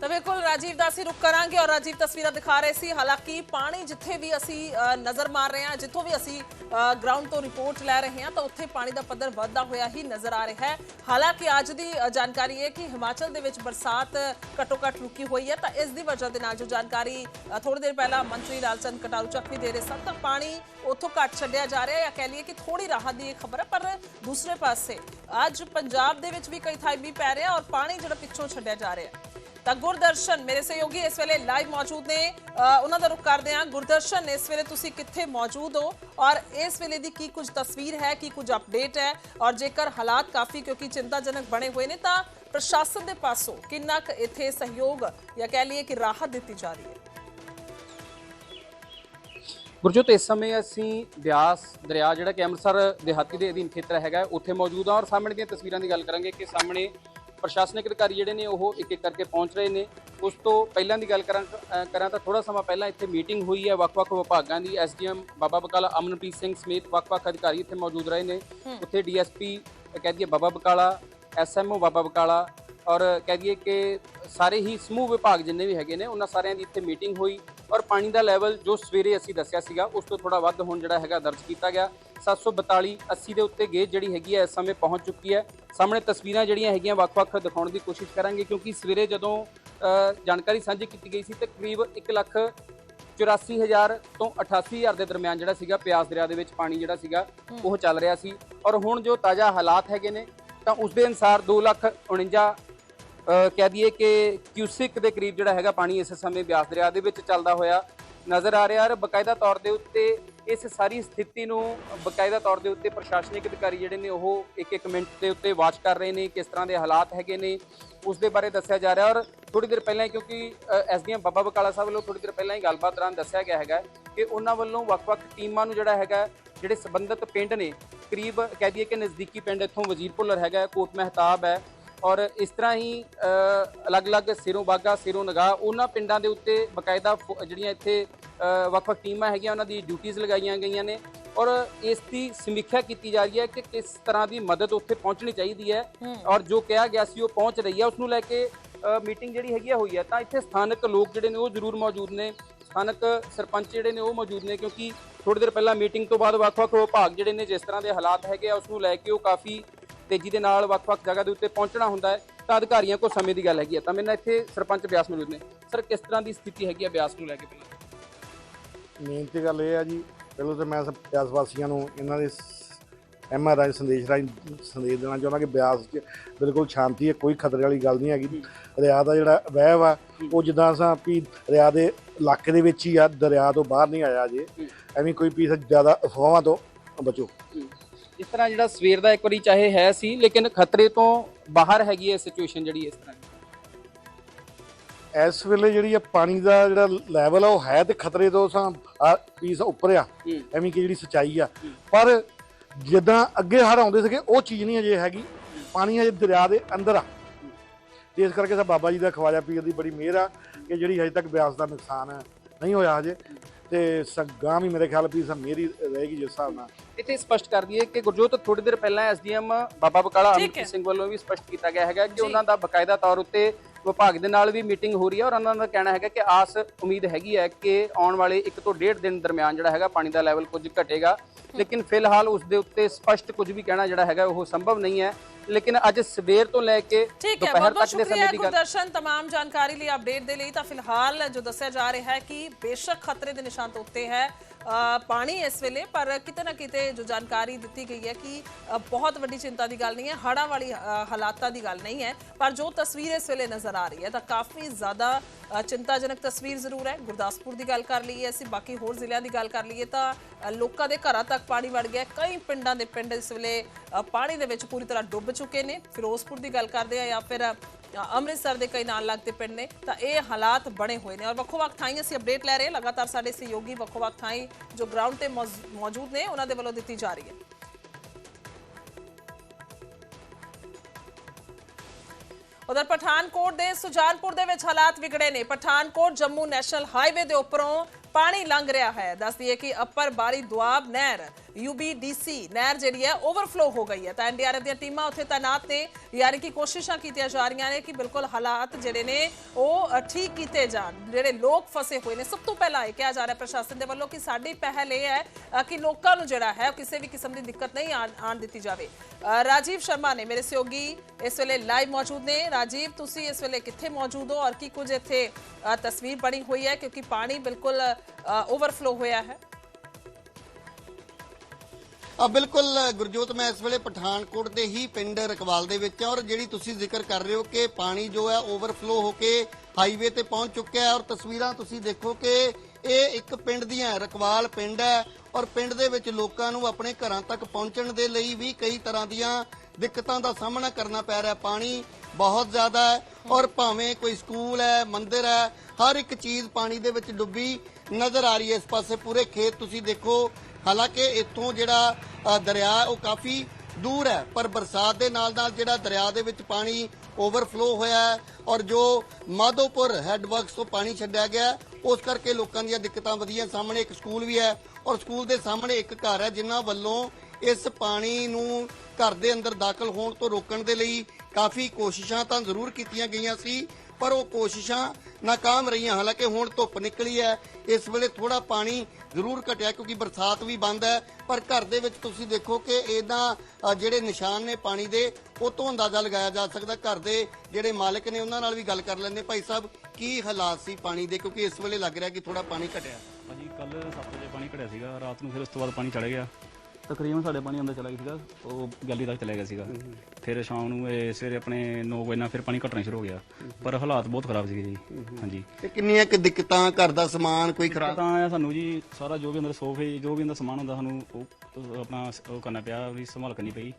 ਤਾਂ ਬਿਲਕੁਲ ਰਾਜੀਵ ਦਾ ਅਸੀਂ ਰੁਕ ਕਰਾਂਗੇ ਔਰ ਰਾਜੀਵ ਤਸਵੀਰਾਂ ਦਿਖਾ ਰਹੇ ਸੀ। ਹਾਲਾਂਕਿ ਪਾਣੀ ਜਿੱਥੇ ਵੀ ਅਸੀਂ ਨਜ਼ਰ ਮਾਰ ਰਹੇ ਹਾਂ ਜਿੱਥੋਂ ਵੀ ਅਸੀਂ ਗਰਾਊਂਡ ਤੋਂ ਰਿਪੋਰਟ ਲੈ ਰਹੇ ਹਾਂ ਤਾਂ ਉੱਥੇ ਪਾਣੀ ਦਾ ਪੱਧਰ ਵੱਧਦਾ ਹੋਇਆ ਹੀ ਨਜ਼ਰ ਆ ਰਿਹਾ ਹੈ। ਹਾਲਾਂਕਿ ਅੱਜ ਦੀ ਜਾਣਕਾਰੀ ਹੈ ਕਿ ਹਿਮਾਚਲ ਦੇ ਵਿੱਚ ਬਰਸਾਤ ਘੱਟੋ ਘੱਟ ਰੁਕੀ ਹੋਈ ਹੈ ਤਾਂ ਇਸ ਦੀ ਵਜ੍ਹਾ ਦੇ ਨਾਲ ਜੋ ਜਾਣਕਾਰੀ ਅ, ਥੋੜੀ ਦੇਰ ਪਹਿਲਾਂ ਮੰਤਰੀ ਲਾਲਚੰਦ ਕਟਾਰੂ ਚੱਕ ਵੀ ਦੇ ਰਹੇ ਸਨ ਤਾਂ ਪਾਣੀ ਉੱਥੋਂ ਘੱਟ ਛੱਡਿਆ ਜਾ ਰਿਹਾ ਹੈ। ਜਾਂ ਕਹਿ ਲਈਏ ਕਿ ਥੋੜੀ ਰਾਹਤ ਦੀ ਇਹ ਖਬਰ ਹੈ ਪਰ ਦੂਸਰੇ ਪਾਸੇ ਅੱਜ ਪੰਜਾਬ ਦੇ ਵਿੱਚ ਵੀ ਕਈ ਥਾਈਂ ਵੀ ਪੈ ਰਿਹਾ ਔਰ ਪਾਣੀ ਜਿਹੜਾ ਪਿੱਛੋਂ ਛੱਡਿਆ ਜਾ ਰਿਹਾ ਹੈ। ਤਾਂ ਗੁਰਦਰਸ਼ਨ ਮੇਰੇ ਸਹਿਯੋਗੀ ਇਸ ਵੇਲੇ ਲਾਈਵ ਮੌਜੂਦ ਨੇ। ਉਹਨਾਂ ਦਾ ਰੁਖ ਕਰਦੇ ਹਾਂ। ਗੁਰਦਰਸ਼ਨ, ਇਸ ਵੇਲੇ ਤੁਸੀਂ ਕਿੱਥੇ ਮੌਜੂਦ ਹੋ? ਔਰ ਇਸ ਵੇਲੇ ਦੀ ਕੀ ਕੁਝ ਤਸਵੀਰ ਹੈ, ਕੀ ਕੁਝ ਅਪਡੇਟ ਹੈ? ਔਰ ਜੇਕਰ ਹਾਲਾਤ ਕਾਫੀ ਕਿਉਂਕਿ ਚਿੰਤਾਜਨਕ ਬਣੇ ਹੋਏ ਨੇ, ਤਾਂ ਪ੍ਰਸ਼ਾਸਨ ਦੇ ਪਾਸੋਂ ਕਿੰਨਾ ਕੁ ਇੱਥੇ ਸਹਿਯੋਗ ਜਾਂ ਕਹਿ ਲਈਏ ਕਿ ਰਾਹਤ ਦਿੱਤੀ ਜਾ ਰਹੀ ਹੈ? ਗੁਰਜੋਤ, ਇਸ ਸਮੇਂ ਅਸੀਂ ਬਿਆਸ ਦਰਿਆ ਜਿਹੜਾ ਕਿ ਅੰਮ੍ਰਿਤਸਰ, ਦਿਹਾਤੀ ਦੇ ਅਧੀਨ ਖੇਤਰ ਹੈਗਾ, ਉੱਥੇ ਮੌਜੂਦ ਹਾਂ। ਔਰ ਸਾਹਮਣੇ ਦੀਆਂ ਤਸਵੀਰਾਂ ਦੀ ਗੱਲ ਕਰਾਂਗੇ ਕਿ ਸਾਹਮਣੇ ਪ੍ਰਸ਼ਾਸਨਿਕ ਅਧਿਕਾਰੀ ਜਿਹੜੇ ਨੇ ਉਹ ਇੱਕ ਇੱਕ ਕਰਕੇ ਪਹੁੰਚ ਰਹੇ ਨੇ। ਉਸ ਤੋਂ ਪਹਿਲਾਂ ਦੀ ਗੱਲ ਕਰਾਂ ਕਰਾਂ ਤਾਂ ਥੋੜਾ ਸਮਾਂ ਪਹਿਲਾਂ ਇੱਥੇ ਮੀਟਿੰਗ ਹੋਈ ਹੈ ਵੱਖ-ਵੱਖ ਵਿਭਾਗਾਂ ਦੀ। ਐਸਡੀਐਮ ਬਾਬਾ ਬਕਾਲਾ ਅਮਨਪ੍ਰੀਤ ਸਿੰਘ ਸਮੇਤ ਵੱਖ-ਵੱਖ ਅਧਿਕਾਰੀ ਇੱਥੇ ਮੌਜੂਦ ਰਹੇ ਨੇ। ਉੱਥੇ ਡੀਐਸਪੀ ਕਹਿ ਦਈਏ ਬਾਬਾ ਬਕਾਲਾ ਐਸਐਮਓ ਬਾਬਾ ਬਕਾਲਾ ਔਰ ਕਹਿ ਦਈਏ ਕਿ ਸਾਰੇ ਹੀ ਸਮੂਹ ਵਿਭਾਗ ਜਿੰਨੇ ਵੀ ਹੈਗੇ ਨੇ ਉਹਨਾਂ ਸਾਰਿਆਂ ਦੀ ਇੱਥੇ ਮੀਟਿੰਗ ਹੋਈ। ਔਰ ਪਾਣੀ ਦਾ ਲੈਵਲ ਜੋ ਸਵੇਰੇ ਅਸੀਂ ਦੱਸਿਆ ਸੀਗਾ ਉਸ ਤੋਂ ਥੋੜਾ ਵੱਧ ਹੁਣ ਜਿਹੜਾ ਹੈਗਾ ਦਰਜ ਕੀਤਾ ਗਿਆ। 742 80 ਦੇ ਉੱਤੇ ਗੇਜ ਜਿਹੜੀ ਹੈਗੀ ਹੈ ਇਸ ਸਮੇਂ ਪਹੁੰਚ ਚੁੱਕੀ ਹੈ। ਸਾਹਮਣੇ ਤਸਵੀਰਾਂ ਜਿਹੜੀਆਂ ਹੈਗੀਆਂ ਵੱਖ-ਵੱਖ ਦਿਖਾਉਣ ਦੀ ਕੋਸ਼ਿਸ਼ ਕਰਾਂਗੇ ਕਿਉਂਕਿ ਸਵੇਰੇ ਜਦੋਂ ਜਾਣਕਾਰੀ ਸਾਂਝੀ ਕੀਤੀ ਗਈ ਸੀ ਤੇ ਕਰੀਬ 1 ਲੱਖ 84000 ਤੋਂ 88000 ਦੇ ਦਰਮਿਆਨ ਜਿਹੜਾ ਸੀਗਾ ਪਿਆਸ ਦਰਿਆ ਦੇ ਵਿੱਚ ਪਾਣੀ ਜਿਹੜਾ ਸੀਗਾ ਉਹ ਚੱਲ ਰਿਹਾ ਸੀ। ਔਰ ਹੁਣ ਜੋ ਤਾਜ਼ਾ ਹਾਲਾਤ ਹੈਗੇ ਨੇ ਤਾਂ ਉਸ ਦੇ ਅਨਸਾਰ 2 ਲੱਖ 49 ਅ, ਕਹਿ ਦਈਏ ਕਿ ਕਿਊਸਿਕ ਦੇ ਕਰੀਬ ਜਿਹੜਾ ਹੈਗਾ ਪਾਣੀ ਇਸ ਸਮੇਂ ਬਿਆਸ ਦਰਿਆ ਦੇ ਵਿੱਚ ਚੱਲਦਾ ਹੋਇਆ ਨਜ਼ਰ ਆ ਰਿਹਾ ਔਰ ਬਕਾਇਦਾ ਤੌਰ ਦੇ ਉੱਤੇ ਇਸ ਸਾਰੀ ਸਥਿਤੀ ਨੂੰ ਬਕਾਇਦਾ ਤੌਰ ਦੇ ਉੱਤੇ ਪ੍ਰਸ਼ਾਸਨਿਕ ਅਧਿਕਾਰੀ ਜਿਹੜੇ ਨੇ ਉਹ ਇੱਕ ਇੱਕ ਮਿੰਟ ਦੇ ਉੱਤੇ ਵਾਚ ਕਰ ਰਹੇ ਨੇ ਕਿਸ ਤਰ੍ਹਾਂ ਦੇ ਹਾਲਾਤ ਹੈਗੇ ਨੇ ਉਸ ਦੇ ਬਾਰੇ ਦੱਸਿਆ ਜਾ ਰਿਹਾ ਔਰ ਥੋੜੀ ਦੇਰ ਪਹਿਲਾਂ ਹੀ ਕਿਉਂਕਿ ਐਸਡੀਐਮ ਬਾਬਾ ਬਕਾਲਾ ਸਾਹਿਬ ਵੱਲੋਂ ਥੋੜੀ ਦੇਰ ਪਹਿਲਾਂ ਹੀ ਗੱਲਬਾਤ ਦੌਰਾਨ ਦੱਸਿਆ ਗਿਆ ਹੈਗਾ ਕਿ ਉਹਨਾਂ ਵੱਲੋਂ ਵੱਖ-ਵੱਖ ਟੀਮਾਂ ਨੂੰ ਜਿਹੜਾ ਹੈਗਾ ਜਿਹੜੇ ਸੰਬੰਧਿਤ ਪਿੰਡ ਨੇ ਕਰੀਬ ਕਹਿ ਦਈਏ ਕਿ ਨਜ਼ਦੀਕੀ ਪਿੰਡ ਇੱਥੋਂ ਵਜ਼ੀਰ ਭੁੱਲਰ ਹੈਗਾ ਹੈ, ਕੋਟ ਮਹਿਤਾਬ ਹੈ ਔਰ ਇਸ ਤਰ੍ਹਾਂ ਹੀ ਅਲੱਗ-ਅਲੱਗ ਸਿਰੋਂ ਬਾਗਾ ਸਿਰੋਂ ਨਗਾ ਉਹਨਾਂ ਪਿੰਡਾਂ ਦੇ ਉੱਤੇ ਬਕਾਇਦਾ ਜਿਹੜੀਆਂ ਇੱਥੇ ਵੱਖ-ਵੱਖ ਟੀਮਾਂ ਹੈਗੀਆਂ ਉਹਨਾਂ ਦੀ ਡਿਊਟੀਆਂ ਲਗਾਈਆਂ ਗਈਆਂ ਨੇ। ਔਰ ਇਸ ਦੀ ਸਮੀਖਿਆ ਕੀਤੀ ਜਾ ਰਹੀ ਹੈ ਕਿ ਕਿਸ ਤਰ੍ਹਾਂ ਦੀ ਮਦਦ ਉੱਥੇ ਪਹੁੰਚਣੀ ਚਾਹੀਦੀ ਹੈ। ਔਰ ਜੋ ਕਿਹਾ ਗਿਆ ਸੀ ਉਹ ਪਹੁੰਚ ਰਹੀ ਹੈ। ਉਸ ਨੂੰ ਲੈ ਕੇ ਮੀਟਿੰਗ ਜਿਹੜੀ ਹੈਗੀ ਆ ਹੋਈ ਹੈ ਤਾਂ ਇੱਥੇ ਸਥਾਨਕ ਲੋਕ ਜਿਹੜੇ ਨੇ ਉਹ ਜ਼ਰੂਰ ਮੌਜੂਦ ਨੇ। ਸਥਾਨਕ ਸਰਪੰਚ ਜਿਹੜੇ ਨੇ ਉਹ ਮੌਜੂਦ ਨੇ ਕਿਉਂਕਿ ਥੋੜੀ ਦੇਰ ਪਹਿਲਾਂ ਮੀਟਿੰਗ ਤੋਂ ਬਾਅਦ ਵੱਖ-ਵੱਖ ਵਿਭਾਗ ਜਿਹੜੇ ਨੇ ਜਿਸ ਤਰ੍ਹਾਂ ਦੇ ਹਾਲਾਤ ਹੈਗੇ ਆ ਉਸ ਨੂੰ ਲੈ ਕੇ ਉਹ ਕਾਫੀ ਤੇਜ਼ੀ ਦੇ ਨਾਲ ਵੱਖ-ਵੱਖ ਜਗ੍ਹਾ ਦੇ ਉੱਤੇ ਪਹੁੰਚਣਾ ਹੁੰਦਾ ਹੈ, ਤਾਂ ਅਧਿਕਾਰੀਆਂ ਕੋਲ ਸਮੇਂ ਦੀ ਗੱਲ ਹੈਗੀ ਹੈ ਤਾਂ ਮੇਰੇ ਨਾਲ ਇੱਥੇ ਸਰਪੰਚ ਬਿਆਸ ਮੌਜੂਦ ਨੇ। ਸਰ, ਕਿਸ ਤਰ੍ਹਾਂ ਦੀ ਸਥਿਤੀ ਹੈਗੀ ਆ ਬਿਆਸ ਨੂੰ ਲੈ ਕੇ ਪਹਿਲਾਂ? ਮੇਨ ਤੇ ਗੱਲ ਇਹ ਆ ਜੀ, ਪਹਿਲਾਂ ਤਾਂ ਮੈਂ ਬਿਆਸ ਵਾਸੀਆਂ ਨੂੰ ਇਹਨਾਂ ਦੇ ਐਮ ਆਰ ਆਈ ਸੰਦੇਸ਼ ਰਾਹੀਂ ਸੰਦੇਸ਼ ਦੇਣਾ ਚਾਹੁੰਦਾ ਕਿ ਬਿਆਸ 'ਚ ਬਿਲਕੁਲ ਸ਼ਾਂਤੀ ਹੈ, ਕੋਈ ਖਤਰੇ ਵਾਲੀ ਗੱਲ ਨਹੀਂ ਹੈਗੀ। ਦਰਿਆ ਦਾ ਜਿਹੜਾ ਵਹਿਵ ਆ, ਉਹ ਜਿੱਦਾਂ ਅਸਾਂ ਵੀ ਦਰਿਆ ਦੇ ਇਲਾਕੇ ਦੇ ਵਿੱਚ ਹੀ ਆ, ਦਰਿਆ ਤੋਂ ਬਾਹਰ ਨਹੀਂ ਆਇਆ ਜੇ, ਐਵੇਂ ਕੋਈ ਪੀਸ ਜ਼ਿਆਦਾ ਅਫਵਾਹਾਂ ਤੋਂ ਬਚੋ। ਇਸ ਤਰ੍ਹਾਂ ਜਿਹੜਾ ਸਵੇਰ ਦਾ ਇੱਕ ਵਾਰੀ ਚਾਹੇ ਹੈ ਸੀ ਲੇਕਿਨ ਖਤਰੇ ਤੋਂ ਬਾਹਰ ਹੈਗੀ ਹੈ ਸਿਚੁਏਸ਼ਨ ਜਿਹੜੀ ਇਸ ਤਰ੍ਹਾਂ ਦੀ। ਇਸ ਵੇਲੇ ਜਿਹੜੀ ਆ ਪਾਣੀ ਦਾ ਜਿਹੜਾ ਲੈਵਲ ਆ ਉਹ ਹੈ ਤੇ ਖਤਰੇ ਤੋਂ ਆ ਪੀਸ ਉੱਪਰ ਆ ਹੂੰ। ਐਵੇਂ ਕਿ ਜਿਹੜੀ ਸਚਾਈ ਆ। ਪਰ ਜਿੱਦਾਂ ਅੱਗੇ ਹੜ ਆਉਂਦੇ ਸੀਗੇ ਉਹ ਚੀਜ਼ ਨਹੀਂ ਅਜੇ ਹੈਗੀ। ਪਾਣੀ ਅਜੇ ਦਰਿਆ ਦੇ ਅੰਦਰ ਆ। ਤੇ ਇਸ ਕਰਕੇ ਸਾ ਬਾਬਾ ਜੀ ਦਾ ਖਵਾਜਾ ਪੀਰ ਦੀ ਬੜੀ ਮਿਹਰ ਆ ਕਿ ਜਿਹੜੀ ਹਜੇ ਤੱਕ ਬਿਆਸ ਦਾ ਨੁਕਸਾਨ ਨਹੀਂ ਹੋਇਆ ਹਜੇ। ਤੇ ਸਗਾਂ ਵੀ ਮੇਰੇ ਖਿਆਲ ਵੀ ਸਾ ਮੇਰੀ ਰਹੇਗੀ ਜਿਸ ਹਿਸਾਬ ਨਾਲ। ਇੱਥੇ ਸਪਸ਼ਟ ਕਰ ਦਈਏ ਕਿ ਗੁਰਜੋਤ ਥੋੜੀ ਦੇਰ ਪਹਿਲਾਂ ਐਸਡੀਐਮ ਬਾਬਾ ਬਕਾਲਾ। ਅਮਰਜੀਤ ਸਿੰਘ ਵੱਲੋਂ ਵੀ ਸਪਸ਼ਟ ਕੀਤਾ ਗਿਆ ਹੈਗਾ ਕਿ ਉਹਨਾਂ ਦਾ ਬਕਾਇਦਾ ਤੌਰ ਉੱਤੇ ਵਿਭਾਗ ਦੇ ਨਾਲ ਵੀ ਮੀਟਿੰਗ ਹੋ ਰਹੀ ਹੈ ਔਰ ਉਹਨਾਂ ਦਾ ਕਹਿਣਾ ਹੈਗਾ ਕਿ ਆਸ ਉਮੀਦ ਹੈਗੀ ਹੈ ਕਿ ਆਉਣ ਵਾਲੇ 1 ਤੋਂ 1.5 ਦਿਨ ਦਰਮਿਆਨ ਜਿਹੜਾ ਹੈਗਾ ਪਾਣੀ ਦਾ ਲੈਵਲ ਕੁਝ ਘਟੇਗਾ। ਲੇਕਿਨ ਫਿਲਹਾਲ ਉਸ ਦੇ ਉੱਤੇ ਸਪਸ਼ਟ ਕੁਝ ਵੀ ਕਹਿਣਾ ਜਿਹੜਾ ਹੈਗਾ ਉਹ ਸੰਭਵ ਨਹੀਂ ਹੈ। ਲੇਕਿਨ ਅੱਜ ਸਵੇਰ ਤੋਂ ਲੈ ਕੇ ਠੀਕ ਹੈ ਦੁਪਹਿਰ ਬਹੁਤ ਬਹੁਤ ਤੱਕ ਦੇ ਸ਼ੁਕਰੀਆ ਸਮੇਂ ਦੀ ਗੱਲ ਗੁਰਦਰਸ਼ਨ तमाम ਜਾਣਕਾਰੀ ਲਈ ਅਪਡੇਟ ਦੇ ਲਈ ਤਾਂ ਫਿਲਹਾਲ ਜੋ ਦੱਸਿਆ ਜਾ ਰਿਹਾ ਹੈ ਕਿ ਬੇਸ਼ੱਕ ਖਤਰੇ ਦੇ ਨਿਸ਼ਾਨ ਤੋਂ ਉੱਤੇ ਹੈ ਅ, ਪਾਣੀ ਇਸ ਵੇਲੇ, ਪਰ ਕਿਤੇ ਨਾ ਕਿਤੇ ਜੋ ਜਾਣਕਾਰੀ ਦਿੱਤੀ ਗਈ ਹੈ ਕਿ ਬਹੁਤ ਵੱਡੀ ਚਿੰਤਾ ਦੀ ਗੱਲ ਨਹੀਂ ਹੈ, ਹੜ੍ਹਾਂ ਵਾਲੀ ਹਾਲਾਤਾਂ ਦੀ ਗੱਲ ਨਹੀਂ ਹੈ, ਪਰ ਜੋ ਤਸਵੀਰ ਇਸ ਵੇਲੇ ਨਜ਼ਰ ਆ ਰਹੀ ਹੈ, ਤਾਂ ਕਾਫੀ ਜ਼ਿਆਦਾ ਚਿੰਤਾਜਨਕ ਤਸਵੀਰ ਜ਼ਰੂਰ ਹੈ। ਗੁਰਦਾਸਪੁਰ ਦੀ ਗੱਲ ਕਰ ਲਈਏ ਅਸੀਂ, ਬਾਕੀ ਹੋਰ ਜ਼ਿਲ੍ਹਿਆਂ ਦੀ ਗੱਲ ਕਰ ਲਈਏ ਤਾਂ ਲੋਕਾਂ ਦੇ ਘਰਾਂ ਤੱਕ ਪਾਣੀ ਵੜ ਗਿਆ ਕਈ ਪਿੰਡਾਂ ਦੇ ਪਿੰਡ ਇਸ ਵੇਲੇ ਪਾਣੀ ਦੇ ਵਿੱਚ ਪੂਰੀ ਤਰ੍ਹਾਂ ਡੁੱਬ ਚੁੱਕੇ ਨੇ। ਫਿਰੋਜ਼ਪੁਰ ਦੀ ਗੱਲ ਕਰਦੇ ਆ ਜਾਂ ਫਿਰ ਅੰਮ੍ਰਿਤਸਰ ਦੇ ਕਈ ਨਾਲ ਲੱਗਦੇ ਪਿੰਡ ਨੇ, ਤਾਂ ਇਹ ਹਾਲਾਤ ਬਣੇ ਹੋਏ ਨੇ। ਔਰ ਵੱਖੋ-ਵੱਖ ਥਾਈਂ ਅਸੀਂ ਅਪਡੇਟ ਲੈ ਰਹੇ ਲਗਾਤਾਰ ਸਾਡੇ ਸਹਿਯੋਗੀ ਵੱਖੋ-ਵੱਖ ਥਾਈਂ ਜੋ ਗਰਾਊਂਡ ਤੇ ਮੌਜੂਦ ਨੇ, ਉਹਨਾਂ ਦੇ ਵੱਲੋਂ ਦਿੱਤੀ ਜਾ ਰਹੀ ਹੈ। ਉਧਰ ਪਠਾਨਕੋਟ ਦੇ ਸੁਜਾਨਪੁਰ ਦੇ ਵਿੱਚ ਹਾਲਾਤ ਵਿਗੜੇ ਨੇ। ਪਠਾਨਕੋਟ ਜੰਮੂ ਨੈਸ਼ਨਲ ਹਾਈਵੇ ਦੇ ਉੱਪਰੋਂ ਪਾਣੀ ਲੰਘ ਰਿਹਾ ਹੈ। ਦੱਸਦੀ ਹੈ ਕਿ ਅੱਪਰ ਬਾਰੀ ਦੁਆਬ ਨਹਿਰ ਯੂਬੀਡੀਸੀ ਨਹਿਰ ਜਿਹੜੀ ਹੈ ਓਵਰਫਲੋ ਹੋ ਗਈ ਹੈ। ਤਾਂ ਐਨਡੀਆਰਐਫ ਦੀਆਂ ਟੀਮਾਂ ਉੱਥੇ ਤਾਇਨਾਤ ਨੇ। ਯਾਨੀ ਕਿ ਕੋਸ਼ਿਸ਼ਾਂ ਕੀਤੀਆਂ ਜਾ ਰਹੀਆਂ ਨੇ ਕਿ ਬਿਲਕੁਲ ਹਾਲਾਤ ਜਿਹੜੇ ਨੇ, ਉਹ ਠੀਕ ਕੀਤੇ ਜਾਣ। ਜਿਹੜੇ ਲੋਕ ਫਸੇ ਹੋਏ ਨੇ, ਸਭ ਤੋਂ ਪਹਿਲਾਂ ਇਹ ਕਿਹਾ ਜਾ ਰਿਹਾ ਪ੍ਰਸ਼ਾਸਨ ਦੇ ਵੱਲੋਂ ਕਿ ਸਾਡੀ ਪਹਿਲ ਇਹ ਹੈ ਕਿ ਲੋਕਾਂ ਨੂੰ ਜਿਹੜਾ ਹੈ ਕਿਸੇ ਵੀ ਕਿਸਮ ਦੀ ਦਿੱਕਤ ਨਹੀਂ ਆਣ ਆਉਣ ਦਿੱਤੀ ਜਾਵੇ। ਰਾਜੀਵ ਸ਼ਰਮਾ ਨੇ ਮੇਰੇ ਸਹਿਯੋਗੀ ਇਸ ਵੇਲੇ ਲਾਈਵ ਮੌਜੂਦ ਨੇ। ਰਾਜੀਵ, ਤੁਸੀਂ ਇਸ ਵੇਲੇ ਕਿੱਥੇ ਮੌਜੂਦ ਹੋ ਔਰ ਕੀ ਕੁਝ ਇੱਥੇ ਤਸਵੀਰ ਬਣੀ ਹੋਈ ਹੈ? ਕਿਉਂਕਿ ਪਾਣੀ ਬਿਲਕੁਲ ਓਵਰਫਲੋ ਹੋਇਆ ਹੈ। ਆ ਬਿਲਕੁਲ ਗੁਰਜੋਤ, ਮੈਂ ਇਸ ਵੇਲੇ ਪਠਾਨਕੋਟ ਦੇ ਹੀ ਪਿੰਡ ਰਕਵਾਲ ਦੇ ਵਿੱਚ ਹਾਂ ਔਰ ਜਿਹੜੀ ਤੁਸੀਂ ਜ਼ਿਕਰ ਕਰ ਰਹੇ ਹੋ ਕਿ ਪਾਣੀ ਜੋ ਹੈ ਓਵਰਫਲੋ ਹੋ ਕੇ ਹਾਈਵੇ ਤੇ ਪਹੁੰਚ ਚੁੱਕਿਆ ਹੈ ਔਰ ਤਸਵੀਰਾਂ ਤੁਸੀਂ ਦੇਖੋ ਕਿ ਇਹ ਇੱਕ ਪਿੰਡ ਦੀਆਂ ਰਕਵਾਲ ਪਿੰਡ ਹੈ ਔਰ ਪਿੰਡ ਦੇ ਵਿੱਚ ਲੋਕਾਂ ਨੂੰ ਆਪਣੇ ਘਰਾਂ ਤੱਕ ਪਹੁੰਚਣ ਦੇ ਲਈ ਵੀ ਕਈ ਤਰ੍ਹਾਂ ਦੀਆਂ ਦਿੱਕਤਾਂ ਦਾ ਸਾਹਮਣਾ ਕਰਨਾ ਪੈ ਰਿਹਾ ਪਾਣੀ ਬਹੁਤ ਜ਼ਿਆਦਾ ਹੈ ਔਰ ਭਾਵੇਂ ਕੋਈ ਸਕੂਲ ਹੈ, ਮੰਦਿਰ ਹੈ, ਹਰ ਇੱਕ ਚੀਜ਼ ਪਾਣੀ ਦੇ ਵਿੱਚ ਡੁੱਬੀ ਨਜ਼ਰ ਆ ਰਹੀ ਹੈ। ਇਸ ਪਾਸੇ ਪੂਰੇ ਖੇਤ ਤੁਸੀਂ ਦੇਖੋ ਹਾਲਾਂਕਿ ਇੱਥੋਂ ਜਿਹੜਾ ਦਰਿਆ ਉਹ ਕਾਫੀ ਦੂਰ ਹੈ, ਪਰ ਬਰਸਾਤ ਦੇ ਨਾਲ ਨਾਲ ਜਿਹੜਾ ਦਰਿਆ ਦੇ ਵਿੱਚ ਪਾਣੀ ਓਵਰਫਲੋ ਹੋਇਆ ਹੈ ਔਰ ਜੋ ਮਾਧੋਪੁਰ ਹੈਡਵਰਕਸ ਤੋਂ ਪਾਣੀ ਛੱਡਿਆ ਗਿਆ ਉਸ ਕਰਕੇ ਲੋਕਾਂ ਦੀਆਂ ਦਿੱਕਤਾਂ ਵਧੀਆਂ। ਸਾਹਮਣੇ ਇੱਕ ਸਕੂਲ ਵੀ ਹੈ ਔਰ ਸਕੂਲ ਦੇ ਸਾਹਮਣੇ ਇੱਕ ਘਰ ਹੈ, ਜਿਨ੍ਹਾਂ ਵੱਲੋਂ ਇਸ ਪਾਣੀ ਨੂੰ ਘਰ ਦੇ ਅੰਦਰ ਦਾਖਲ ਹੋਣ ਤੋਂ ਰੋਕਣ ਦੇ ਲਈ ਕਾਫੀ ਕੋਸ਼ਿਸ਼ਾਂ ਤਾਂ ਜ਼ਰੂਰ ਕੀਤੀਆਂ ਗਈਆਂ ਸੀ, ਪਰ ਉਹ ਕੋਸ਼ਿਸ਼ਾਂ ਨਾਕਾਮ ਰਹੀਆਂ। ਹਾਲਾਂਕਿ ਹੁਣ ਧੁੱਪ ਨਿਕਲੀ ਹੈ, ਇਸ ਵੇਲੇ ਥੋੜਾ ਪਾਣੀ ਜ਼ਰੂਰ ਘਟਿਆ ਕਿਉਂਕਿ ਬਰਸਾਤ ਵੀ ਬੰਦ ਹੈ। ਪਰ ਘਰ ਦੇ ਵਿੱਚ ਤੁਸੀਂ ਦੇਖੋ ਕਿ ਇਹਦਾ ਜਿਹੜੇ ਨਿਸ਼ਾਨ ਨੇ ਪਾਣੀ ਦੇ, ਉਹ ਤੋਂ ਅੰਦਾਜ਼ਾ ਲਗਾਇਆ ਜਾ ਸਕਦਾ। ਘਰ ਦੇ ਜਿਹੜੇ ਮਾਲਕ ਨੇ ਉਹਨਾਂ ਨਾਲ ਵੀ ਗੱਲ ਕਰ ਲੈਂਦੇ। ਭਾਈ ਸਾਹਿਬ, ਕੀ ਹਾਲਾਤ ਸੀ ਪਾਣੀ ਦੇ? ਕਿਉਂਕਿ ਇਸ ਵੇਲੇ ਲੱਗ ਰਿਹਾ ਕਿ ਥੋੜਾ ਪਾਣੀ ਘਟਿਆ। ਭਾਜੀ ਕੱਲ 7 ਵਜੇ ਪਾਣੀ ਘਟਿਆ ਸੀਗਾ। ਰਾਤ ਨੂੰ ਫਿਰ ਉਸ ਤੋਂ ਬਾਅਦ ਪਾਣੀ ਚੜ ਗਿਆ। ਤਕਰੀਬਨ ਸਾਡੇ ਪਾਣੀ ਅੰਦਰ ਚਲਾ ਗਿਆ ਸੀਗਾ ਉਹ ਗਲੀ ਤੱਕ ਚਲਾ ਗਿਆ ਸੀਗਾ। ਫਿਰ ਸ਼ਾਮ ਨੂੰ ਇਹ ਸਵੇਰੇ ਆਪਣੇ 9 ਵਜੇ ਨਾਲ ਫਿਰ ਪਾਣੀ ਘਟਣਾ ਸ਼ੁਰੂ ਹੋ ਗਿਆ। ਪਰ ਹਾਲਾਤ ਬਹੁਤ ਖਰਾਬ ਸੀਗੇ ਜੀ। ਹਾਂਜੀ। ਤੇ ਕਿੰਨੀਆਂ ਕਿ ਦਿੱਕਤਾਂ ਘਰ ਦਾ ਸਮਾਨ ਕੋਈ ਖਰਾਬ? ਤਾਂ ਆਇਆ ਸਾਨੂੰ ਜੀ ਸਾਰਾ ਜੋ ਵੀ ਅੰਦਰ ਸੋਫੇ ਜੋ ਵੀ ਅੰਦਰ ਸਮਾਨ ਹੁੰਦਾ ਸਾਨੂੰ ਉਹ ਆਪਣਾ ਉਹ ਕਰਨਾ ਪਿਆ ਵੀ ਸੰਭਾਲ ਕਰਨੀ ਪਈ।